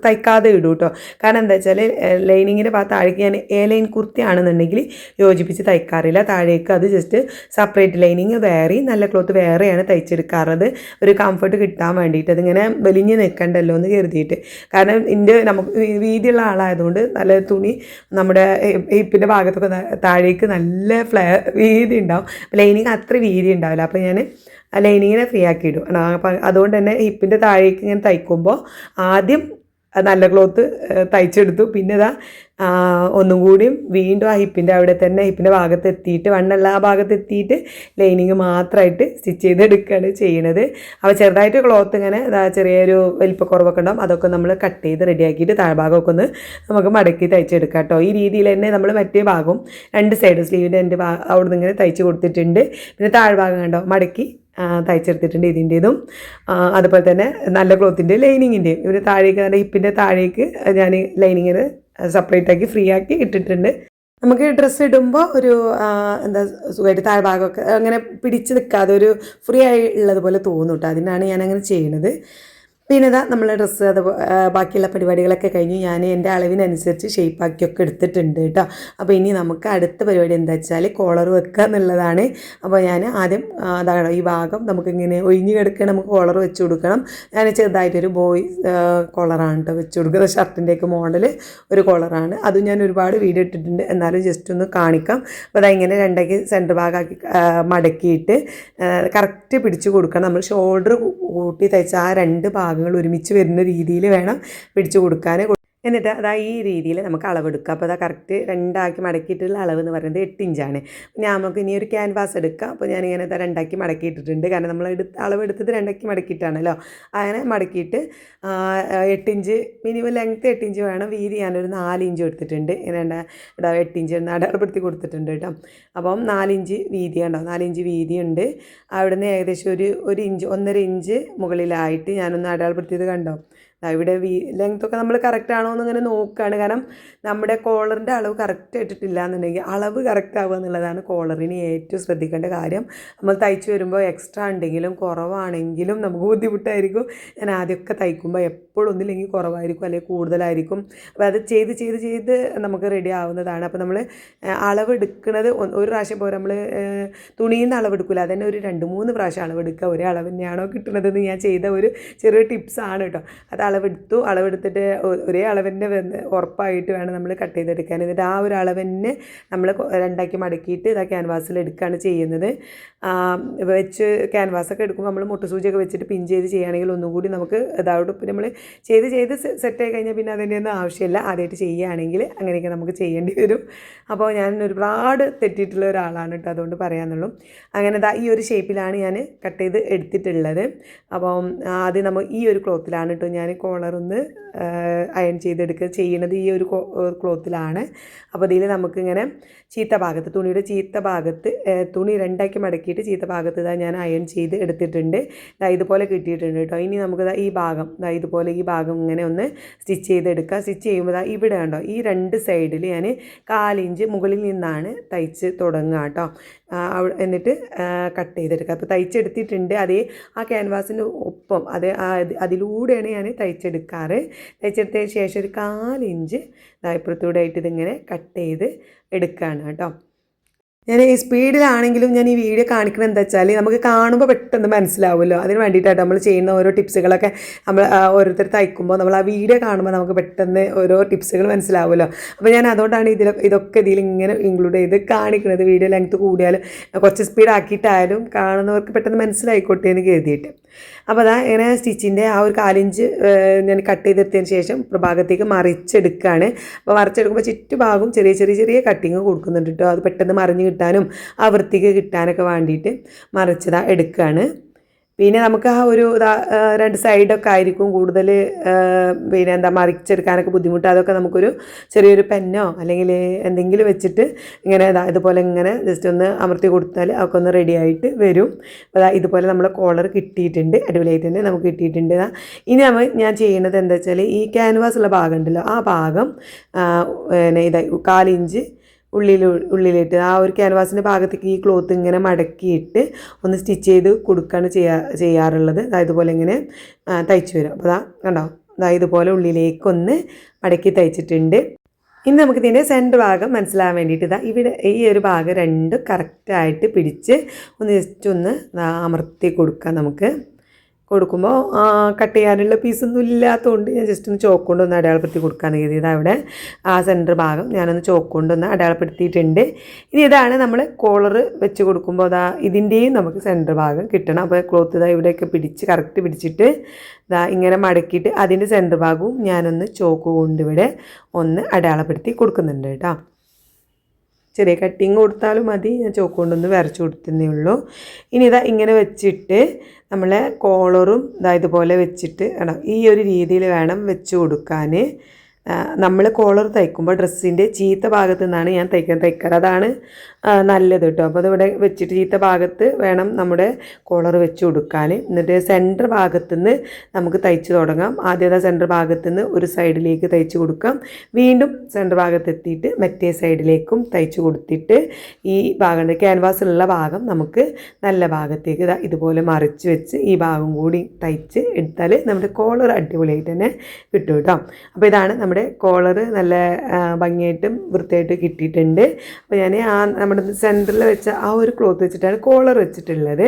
തയ്ക്കാതെ ഇടും കേട്ടോ കാരണം എന്താ വെച്ചാൽ ലൈനിങ്ങിന്റെ ഭാഗത്ത് താഴേക്ക് ഞാൻ ലൈൻ കുർത്തിയാണെന്നുണ്ടെങ്കിൽ യോജിപ്പിച്ച് തയ്ക്കാറില്ല താഴേക്ക് അത് ജസ്റ്റ് സെപ്പറേറ്റ് ലൈനിങ് വേറെ നല്ല ക്ലോത്ത് വേറെയാണ് തയ്ച്ചെടുക്കാറുള്ളത്. ഒരു കംഫർട്ട് കിട്ടാൻ വേണ്ടിയിട്ട്. അതിങ്ങനെ വലിഞ്ഞ് നിൽക്കണ്ടല്ലോ എന്ന് കരുതിയിട്ട്. കാരണം ഇതിന്റെ നമുക്ക് വീതിയുള്ള ആളായതുകൊണ്ട് നല്ല തുണി നമ്മുടെ ഹിപ്പിന്റെ ഭാഗത്തൊക്കെ താഴേക്ക് നല്ല ഫ്ലേ വീതി ഉണ്ടാവും. ലൈനിങ് അത്ര വീതി ഉണ്ടാവില്ല. അപ്പോൾ ഞാൻ ലൈനിങ്ങിനെ ഫ്രീ ആക്കി. അപ്പം അതുകൊണ്ട് തന്നെ ഹിപ്പിന്റെ താഴേക്ക് ഇങ്ങനെ തയ്ക്കുമ്പോൾ ആദ്യം നല്ല ക്ലോത്ത് തയ്ച്ചെടുത്തു. പിന്നെ ഇതാ ഒന്നും കൂടിയും വീണ്ടും ആ ഹിപ്പിന്റെ അവിടെ തന്നെ ഹിപ്പിന്റെ ഭാഗത്ത് എത്തിയിട്ട് വണ്ണുള്ള ആ ഭാഗത്ത് എത്തിയിട്ട് ലൈനിങ് മാത്രമായിട്ട് സ്റ്റിച്ച് ചെയ്തെടുക്കുകയാണ് ചെയ്യണത്. അപ്പോൾ ചെറുതായിട്ട് ക്ലോത്ത് ഇങ്ങനെ ചെറിയൊരു വലിപ്പക്കുറവൊക്കെ ഉണ്ടാവും. അതൊക്കെ നമ്മൾ കട്ട് ചെയ്ത് റെഡിയാക്കിയിട്ട് താഴ്ഭാഗമൊക്കെ ഒന്ന് നമുക്ക് മടക്കി തയ്ച്ചെടുക്കാം കേട്ടോ. ഈ രീതിയിൽ തന്നെ നമ്മൾ മറ്റേ ഭാഗവും രണ്ട് സൈഡ് സ്ലീവിന്റെ എന്റെ അവിടെ നിന്ന് ഇങ്ങനെ തയ്ച്ച് കൊടുത്തിട്ടുണ്ട്. പിന്നെ താഴ്ഭാഗം കണ്ടോ? മടക്കി തയ്ച്ചെടുത്തിട്ടുണ്ട് ഇതിന്റേതും. അതുപോലെ തന്നെ നല്ല ക്ലോത്തിന്റെ ലൈനിങ്ങിന്റെയും ഇവർ താഴേക്ക് നല്ല ഹിപ്പിന്റെ താഴേക്ക് ഞാൻ ലൈനിങ്ങിന് സെപ്പറേറ്റ് ആക്കി ഫ്രീ ആക്കി ഇട്ടിട്ടുണ്ട്. നമുക്ക് ഡ്രസ്സ് ഇടുമ്പോൾ ഒരു എന്താ സുഖമായിട്ട് താഴ്ഭാഗമൊക്കെ അങ്ങനെ പിടിച്ച് നിൽക്കാതെ ഒരു ഫ്രീ ആയി ഉള്ളതുപോലെ തോന്നും കേട്ടോ അതിനാണ് ഞാൻ അങ്ങനെ ചെയ്യണത്. പിന്നെ ഇതാ നമ്മൾ ഡ്രസ്സ് അത് ബാക്കിയുള്ള പരിപാടികളൊക്കെ കഴിഞ്ഞ് ഞാൻ എന്റെ അളവിനനുസരിച്ച് ഷേപ്പാക്കിയൊക്കെ എടുത്തിട്ടുണ്ട് കേട്ടോ. അപ്പോൾ ഇനി നമുക്ക് അടുത്ത പരിപാടി എന്താ വെച്ചാൽ കോളർ വെക്കുക എന്നുള്ളതാണ്. അപ്പോൾ ഞാൻ ആദ്യം അതാണ് ഈ ഭാഗം നമുക്കിങ്ങനെ ഒഴിഞ്ഞു കിടക്കുക നമുക്ക് കോളർ വെച്ച് കൊടുക്കണം. ഞാൻ ചെറുതായിട്ടൊരു ബോയ് കോളറാണ് കേട്ടോ വെച്ച് കൊടുക്കുന്നത്. ഷർട്ടിന്റെയൊക്കെ മോഡൽ ഒരു കോളറാണ് അതും ഞാൻ ഒരുപാട് വീഡിയോ ഇട്ടിട്ടുണ്ട്. എന്നാലും ജസ്റ്റ് ഒന്ന് കാണിക്കാം. അപ്പോൾ അതാ ഇങ്ങനെ രണ്ടാക്കി സെന്റർ ഭാഗമാക്കി മടക്കിയിട്ട് കറക്റ്റ് പിടിച്ച് കൊടുക്കണം. നമ്മൾ ഷോൾഡർ കൂട്ടി തയ്ച്ച ആ രണ്ട് ഭാഗങ്ങൾ ഒരുമിച്ച് വരുന്ന രീതിയിൽ വേണം പിടിച്ചു കൊടുക്കാൻ എന്നിട്ട് അതാ ഈ രീതിയിൽ നമുക്ക് അളവെടുക്കുക അപ്പോൾ അതാ കറക്റ്റ് രണ്ടാക്കി മടക്കിയിട്ടുള്ള അളവ് എന്ന് പറയുന്നത് എട്ട് ഇഞ്ചാണ്. ഞാൻ നമുക്ക് ഇനി ഒരു ക്യാൻവാസ് എടുക്കാം. അപ്പോൾ ഞാനിങ്ങനെ ഇതാ രണ്ടാക്കി മടക്കിയിട്ടിട്ടുണ്ട്. കാരണം നമ്മൾ എടുത്ത് അളവെടുത്തത് രണ്ടാക്കി മടക്കിയിട്ടാണല്ലോ. അങ്ങനെ മടക്കിയിട്ട് എട്ട് ഇഞ്ച് മിനിമം ലെങ്ത്ത് എട്ട് ഇഞ്ച് വേണം. വീതി ഞാനൊരു നാല് ഇഞ്ച് എടുത്തിട്ടുണ്ട്. ഇങ്ങനെ എട്ട് ഇഞ്ച് അടയാളപ്പെടുത്തി കൊടുത്തിട്ടുണ്ട് കേട്ടോ. അപ്പം നാലിഞ്ച് വീതി കണ്ടോ? നാലിഞ്ച് വീതിയുണ്ട്. അവിടുന്ന് ഏകദേശം ഒരു ഒരു ഇഞ്ച് ഒന്നര ഇഞ്ച് മുകളിലായിട്ട് ഞാനൊന്ന് അടയാളപ്പെടുത്തിയത് കണ്ടോ? ഇവിടെ വീ ലെങ്ത്തൊക്കെ നമ്മൾ കറക്റ്റ് ആണോ എന്നിങ്ങനെ നോക്കുകയാണ് കാരണം നമ്മുടെ കോളറിന്റെ അളവ് കറക്റ്റ് ഇട്ടിട്ടില്ല എന്നുണ്ടെങ്കിൽ അളവ് കറക്റ്റ് ആവുക എന്നുള്ളതാണ് കോളറിന് ഏറ്റവും ശ്രദ്ധിക്കേണ്ട കാര്യം നമ്മൾ തയ്ച്ച് വരുമ്പോൾ എക്സ്ട്രാ ഉണ്ടെങ്കിലും കുറവാണെങ്കിലും നമുക്ക് ബുദ്ധിമുട്ടായിരിക്കും. ഞാൻ ആദ്യമൊക്കെ തയ്ക്കുമ്പോൾ എപ്പോഴും ഒന്നില്ലെങ്കിൽ കുറവായിരിക്കും അല്ലെങ്കിൽ കൂടുതലായിരിക്കും. അപ്പോൾ അത് ചെയ്ത് ചെയ്ത് ചെയ്ത് നമുക്ക് റെഡി ആവുന്നതാണ്. അപ്പോൾ നമ്മൾ അളവ് എടുക്കുന്നത് ഒരു പ്രാവശ്യം പോലെ നമ്മൾ തുണിയിൽ നിന്ന് അളവെടുക്കില്ല അത് അതന്നെ ഒരു രണ്ട് മൂന്ന് പ്രാവശ്യം അളവെടുക്കുക ഒരേ അളവ് തന്നെയാണോ കിട്ടുന്നതെന്ന് ഞാൻ ചെയ്ത ഒരു ചെറിയ ടിപ്സാണ് കേട്ടോ. അത് അളവെടുത്തു. അളവെടുത്തിട്ട് ഒരേ അളവിന്റെ ഉറപ്പായിട്ട് വേണം നമ്മൾ കട്ട് ചെയ്തെടുക്കാൻ. എന്നിട്ട് ആ ഒരു അളവിനെ നമ്മൾ രണ്ടാക്കി മടക്കിയിട്ട് ഇതാ ക്യാൻവാസിൽ എടുക്കുകയാണ് ചെയ്യുന്നത്. വെച്ച് ക്യാൻവാസൊക്കെ എടുക്കുമ്പോൾ നമ്മൾ മുട്ടുസൂചിയൊക്കെ വെച്ചിട്ട് പിൻ ചെയ്ത് ചെയ്യുകയാണെങ്കിൽ ഒന്നും കൂടി നമുക്ക് ഇതായിട്ട് ഇപ്പം നമ്മൾ ചെയ്ത് ചെയ്ത് സെറ്റ് ആയി കഴിഞ്ഞാൽ പിന്നെ അതിന്റെ ഒന്നും ആവശ്യമില്ല. ആദ്യമായിട്ട് ചെയ്യുകയാണെങ്കിൽ അങ്ങനെയൊക്കെ നമുക്ക് ചെയ്യേണ്ടി വരും. അപ്പോൾ ഞാൻ ഒരുപാട് തെറ്റിയിട്ടുള്ള ഒരാളാണ് കേട്ടോ അതുകൊണ്ട് പറയാമെന്നുള്ളൂ അങ്ങനെ ഈ ഒരു ഷേപ്പിലാണ് ഞാൻ കട്ട് ചെയ്ത് എടുത്തിട്ടുള്ളത്. അപ്പം ആദ്യം നമ്മൾ ഈ ഒരു ക്ലോത്തിലാണ് കേട്ടോ ഞാൻ കോളറൊന്ന് അയൺ ചെയ്തെടുക്കുക ചെയ്യണത് ഈ ഒരു ക്ലോത്തിലാണ് അപ്പോൾ ഇതിൽ നമുക്കിങ്ങനെ ചീത്ത ഭാഗത്ത് തുണിയുടെ ചീത്ത ഭാഗത്ത് തുണി രണ്ടാക്കി മടക്കിയിട്ട് ചീത്ത ഭാഗത്ത് ഇതാ ഞാൻ അയൺ ചെയ്ത് എടുത്തിട്ടുണ്ട്. ഇതാ ഇതുപോലെ കിട്ടിയിട്ടുണ്ട് കേട്ടോ. ഇനി നമുക്ക് ഈ ഭാഗം ഇതാ ഇതുപോലെ ഈ ഭാഗം ഇങ്ങനെ ഒന്ന് സ്റ്റിച്ച് ചെയ്തെടുക്കുക സ്റ്റിച്ച് ചെയ്യുമ്പോൾ ഇവിടെ ഉണ്ടോ ഈ രണ്ട് സൈഡിൽ ഞാൻ കാലിഞ്ച് മുകളിൽ നിന്നാണ് തയ്ച്ച് തുടങ്ങുക കേട്ടോ. എന്നിട്ട് കട്ട് ചെയ്തെടുക്കുക അപ്പോൾ തയ്ച്ചെടുത്തിട്ടുണ്ട്. അതേ ആ ക്യാൻവാസിന്റെ ഒപ്പം അതേ അതിലൂടെയാണ് ഞാൻ തയ്ച്ചെടുക്കാറ്. തയ്ച്ചെടുത്തതിന് ശേഷം ഒരു കാലിഞ്ച് ഇപ്പുറത്തൂടെ ആയിട്ട് ഇതിങ്ങനെ കട്ട് ചെയ്ത് എടുക്കുകയാണ് കേട്ടോ. ഞാൻ ഈ സ്പീഡിലാണെങ്കിലും ഞാൻ ഈ വീഡിയോ കാണിക്കുന്നത് എന്താ വെച്ചാൽ നമുക്ക് കാണുമ്പോൾ പെട്ടെന്ന് മനസ്സിലാവുമല്ലോ. അതിന് വേണ്ടിയിട്ടാണ് നമ്മൾ ചെയ്യുന്ന ഓരോ ടിപ്സുകളൊക്കെ നമ്മൾ ഓരോരുത്തർ തയ്ക്കുമ്പോൾ നമ്മൾ ആ വീഡിയോ കാണുമ്പോൾ നമുക്ക് പെട്ടെന്ന് ഓരോ ടിപ്സുകൾ മനസ്സിലാവുമല്ലോ. അപ്പോൾ ഞാൻ അതുകൊണ്ടാണ് ഇതിൽ ഇതൊക്കെ ഇതിൽ ഇങ്ങനെ ഇൻക്ലൂഡ് ചെയ്ത് കാണിക്കുന്നത് വീഡിയോ ലെങ്ത് കൂടിയാലും. കുറച്ച് സ്പീഡ് ആക്കിയിട്ടായാലും കാണുന്നവർക്ക് പെട്ടെന്ന് മനസ്സിലായിക്കോട്ടെ എന്ന് കരുതിയിട്ട്. അപ്പോൾ അതാ ഇങ്ങനെ സ്റ്റിച്ചിന്റെ ആ ഒരു കാലിഞ്ച് ഞാൻ കട്ട് ചെയ്തെടുത്തതിന് ശേഷം ഭാഗത്തേക്ക് മറിച്ചെടുക്കുകയാണ് അപ്പോൾ മറിച്ചെടുക്കുമ്പോൾ ചുറ്റുഭാഗം ചെറിയ ചെറിയ ചെറിയ കട്ടിങ് കൊടുക്കുന്നുണ്ട് കേട്ടോ അത് പെട്ടെന്ന് മറിഞ്ഞ് കിട്ടാനും ആ വൃത്തിക്ക് കിട്ടാനൊക്കെ വേണ്ടിയിട്ട് മറിച്ചതാ എടുക്കുകയാണ് പിന്നെ നമുക്ക് ആ ഒരു രണ്ട് സൈഡൊക്കെ ആയിരിക്കും കൂടുതൽ പിന്നെ എന്താ മറിച്ചെടുക്കാനൊക്കെ ബുദ്ധിമുട്ട്. അതൊക്കെ നമുക്കൊരു ചെറിയൊരു പെന്നോ അല്ലെങ്കിൽ എന്തെങ്കിലും വെച്ചിട്ട് ഇങ്ങനെ ഇതാ ഇതുപോലെ ഇങ്ങനെ ജസ്റ്റ് ഒന്ന് അമർത്തി കൊടുത്താൽ അതൊക്കെ ഒന്ന് റെഡി ആയിട്ട് വരും. ദാ ഇതുപോലെ നമ്മൾ കോളർ കിട്ടിയിട്ടുണ്ട്. അടിപൊളിയായിട്ട് തന്നെ നമുക്ക് കിട്ടിയിട്ടുണ്ട് ഇനി നമ്മൾ ഞാൻ ചെയ്യുന്നത് എന്താ വെച്ചാൽ ഈ ക്യാൻവാസ് ഉള്ള ഭാഗം ഉണ്ടല്ലോ ആ ഭാഗം പിന്നെ ഇതായി കാലിഞ്ച് ഉള്ളിൽ ഉള്ളിലിട്ട് ആ ഒരു ക്യാൻവാസിന്റെ ഭാഗത്തേക്ക് ഈ ക്ലോത്ത് ഇങ്ങനെ മടക്കിയിട്ട് ഒന്ന് സ്റ്റിച്ച് ചെയ്ത് കൊടുക്കുകയാണ് ചെയ്യാ ചെയ്യാറുള്ളത്. ഇതുപോലെ ഇങ്ങനെ തയ്ച്ചു വരും. അപ്പോൾ അതാ കണ്ടോ? ദാ ഇതുപോലെ ഉള്ളിലേക്കൊന്ന് മടക്കി തയ്ച്ചിട്ടുണ്ട്. ഇനി നമുക്ക് ഇതിന്റെ സെന്റർ ഭാഗം മനസ്സിലാകാൻ വേണ്ടിയിട്ട് ഇതാ ഇവിടെ ഈ ഒരു ഭാഗം രണ്ടും കറക്റ്റായിട്ട് പിടിച്ച് ഒന്ന് ജസ്റ്റ് ഒന്ന് അമർത്തി കൊടുക്കാം നമുക്ക്. കൊടുക്കുമ്പോൾ കട്ട് ചെയ്യാനുള്ള പീസൊന്നും ഇല്ലാത്തതുകൊണ്ട് ഞാൻ ജസ്റ്റ് ഒന്ന് ചോക്ക് കൊണ്ടൊന്ന് അടയാളപ്പെടുത്തി കൊടുക്കാമെന്ന് കരുതിയത് അവിടെ ആ സെന്റർ ഭാഗം ഞാനൊന്ന് ചോക്ക് കൊണ്ടൊന്ന് അടയാളപ്പെടുത്തിയിട്ടുണ്ട്. ഇനി ഇതാണ് നമ്മൾ കോളർ വെച്ച് കൊടുക്കുമ്പോൾ അതാ ഇതിന്റെയും നമുക്ക് സെന്റർ ഭാഗം കിട്ടണം. അപ്പോൾ ക്ലോത്ത് ഇതാ ഇവിടെയൊക്കെ പിടിച്ച് കറക്റ്റ് പിടിച്ചിട്ട് ഇതാ ഇങ്ങനെ മടക്കിയിട്ട് അതിന്റെ സെന്റർ ഭാഗവും ഞാനൊന്ന് ചോക്ക് കൊണ്ട് ഇവിടെ ഒന്ന് അടയാളപ്പെടുത്തി കൊടുക്കുന്നുണ്ട് കേട്ടോ. ചെറിയ കട്ടിങ് കൊടുത്താലും മതി. ഞാൻ ചോക്ക് കൊണ്ടൊന്ന് വരച്ച് കൊടുത്തേ ഉള്ളൂ. ഇനി ഇതാ ഇങ്ങനെ വെച്ചിട്ട് നമ്മളെ കോളറും ഇതാ ഇതുപോലെ വെച്ചിട്ട് ഈ ഒരു രീതിയിൽ വേണം വെച്ച് കൊടുക്കാൻ നമ്മൾ കോളർ തയ്ക്കുമ്പോൾ ഡ്രസ്സിന്റെ ചീത്ത ഭാഗത്ത് നിന്നാണ് ഞാൻ തയ്ക്കാൻ തയ്ക്കാറ്. അതാണ് ആ, നല്ലത് കേട്ടോ. അപ്പോൾ അതിവിടെ വെച്ചിട്ട് ചീത്ത ഭാഗത്ത് വേണം നമ്മുടെ കോളർ വെച്ച് കൊടുക്കാൻ എന്നിട്ട് സെന്റർ ഭാഗത്ത് നിന്ന് നമുക്ക് തയ്ച്ച് തുടങ്ങാം. ആദ്യത്തെ സെന്റർ ഭാഗത്ത് നിന്ന് ഒരു സൈഡിലേക്ക് തയ്ച്ച് കൊടുക്കാം. വീണ്ടും സെന്റർ ഭാഗത്ത് എത്തിയിട്ട് മറ്റേ സൈഡിലേക്കും തയ്ച്ച് കൊടുത്തിട്ട് ഈ ഭാഗം ക്യാൻവാസിലുള്ള ഭാഗം നമുക്ക് നല്ല ഭാഗത്തേക്ക് ഇതുപോലെ മറിച്ച് വെച്ച് ഈ ഭാഗം കൂടി തയ്ച്ച് എടുത്താൽ നമ്മുടെ കോളർ അടിപൊളിയായിട്ട് തന്നെ കിട്ടും കേട്ടോ. അപ്പോൾ ഇതാണ് നമ്മുടെ കോളർ നല്ല ഭംഗിയായിട്ടും വൃത്തിയായിട്ടും കിട്ടിയിട്ടുണ്ട്. അപ്പോൾ ഞാൻ ആ നമ്മുടെ സെന്ററിൽ വെച്ച ആ ഒരു ക്ലോത്ത് വെച്ചിട്ടാണ് കോളർ വെച്ചിട്ടുള്ളത്.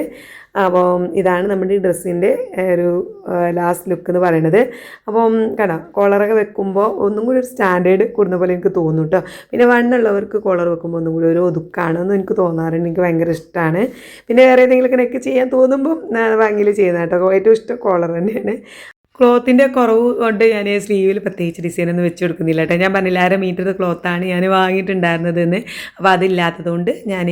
അപ്പോൾ ഇതാണ് നമ്മുടെ ഡ്രസ്സിന്റെ ഒരു ലാസ്റ്റ് ലുക്ക് എന്ന് പറയുന്നത് അപ്പം കേട്ടോ കോളറൊക്കെ വെക്കുമ്പോൾ ഒന്നും കൂടി ഒരു സ്റ്റാൻഡേർഡ് കൂടുന്ന പോലെ എനിക്ക് തോന്നും കേട്ടോ പിന്നെ വണ്ണുള്ളവർക്ക് കോളർ വെക്കുമ്പോൾ ഒന്നും കൂടി ഒരു ഒതുക്കാണെന്ന് എനിക്ക് തോന്നാറുണ്ട്. എനിക്ക് ഭയങ്കര ഇഷ്ടമാണ് പിന്നെ വേറെ ഏതെങ്കിലുമൊക്കെ നെക്ക് ചെയ്യാൻ തോന്നുമ്പോൾ ഭംഗിയിൽ ചെയ്യുന്ന കേട്ടോ ഏറ്റവും ഇഷ്ടം കോളർ തന്നെയാണ്. ക്ലോത്തിന്റെ കുറവ് കൊണ്ട് ഞാൻ സ്ലീവിൽ പ്രത്യേകിച്ച് ഡിസൈൻ ഒന്നും വെച്ച് കൊടുക്കുന്നില്ല കേട്ടോ. ഞാൻ പറഞ്ഞില്ല അര മീറ്റർ ക്ലോത്താണ് ഞാൻ വാങ്ങിയിട്ടുണ്ടായിരുന്നതെന്ന്. അപ്പോൾ അതില്ലാത്തതുകൊണ്ട് ഞാൻ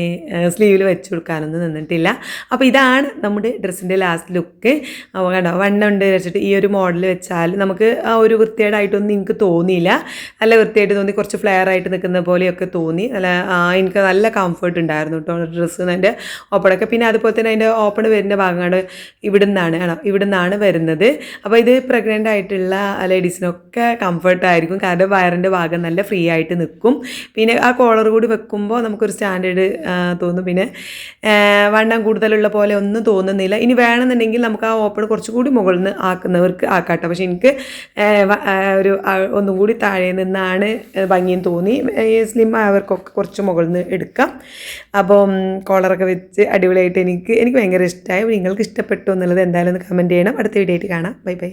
സ്ലീവിൽ വെച്ച് കൊടുക്കാനൊന്നും നിന്നിട്ടില്ല. അപ്പോൾ ഇതാണ് നമ്മുടെ ഡ്രസ്സിന്റെ ലാസ്റ്റ് ലുക്ക് കണ്ടോ? വണ്ണുണ്ട് വെച്ചിട്ട് ഈ ഒരു മോഡൽ വെച്ചാൽ നമുക്ക് ആ ഒരു വൃത്തികേടായിട്ടൊന്നും എനിക്ക് തോന്നിയില്ല. നല്ല വൃത്തിയായിട്ട് തോന്നി കുറച്ച് ഫ്ലെയർ ആയിട്ട് നിൽക്കുന്ന പോലെയൊക്കെ തോന്നി. നല്ല എനിക്ക് നല്ല കംഫർട്ട് ഉണ്ടായിരുന്നു കേട്ടോ ഡ്രസ്സ് അതിന്റെ ഓപ്പണൊക്കെ പിന്നെ അതുപോലെ തന്നെ അതിന്റെ ഓപ്പൺ വരുന്ന ഭാഗമാണ് ഇവിടുന്നാണ് ആണോ ഇവിടുന്നാണ് വരുന്നത്. അപ്പോൾ ഇത് പ്രഗ്നന്റ് ആയിട്ടുള്ള ലേഡീസിനൊക്കെ കംഫർട്ടായിരിക്കും കാരണം വയറിന്റെ ഭാഗം നല്ല ഫ്രീ ആയിട്ട് നിൽക്കും. പിന്നെ ആ കോളർ കൂടി വെക്കുമ്പോൾ നമുക്കൊരു സ്റ്റാൻഡേർഡ് തോന്നും. പിന്നെ വണ്ണം കൂടുതലുള്ള പോലെ ഒന്നും തോന്നുന്നില്ല. ഇനി വേണമെന്നുണ്ടെങ്കിൽ നമുക്ക് ആ ഓപ്പൺ കുറച്ചുകൂടി മുകളിൽ നിന്ന് ആക്കുന്നവർക്ക് ആക്കാട്ടോ. പക്ഷെ എനിക്ക് ഒരു ഒന്നുകൂടി ഒന്നും കൂടി താഴെ നിന്നാണ് ഭംഗിയും തോന്നി. സ്ലിം ആയവർക്കൊക്കെ കുറച്ച് മുകളിൽ നിന്ന് എടുക്കാം. അപ്പം കോളറൊക്കെ വെച്ച് അടിപൊളിയായിട്ട് എനിക്ക് എനിക്ക് ഭയങ്കര ഇഷ്ടമായി നിങ്ങൾക്ക് ഇഷ്ടപ്പെട്ടു എന്നുള്ളത് എന്തായാലും ഒന്ന് കമന്റ് ചെയ്യണം. അടുത്ത വീഡിയോ ആയിട്ട് കാണാം. Bye bye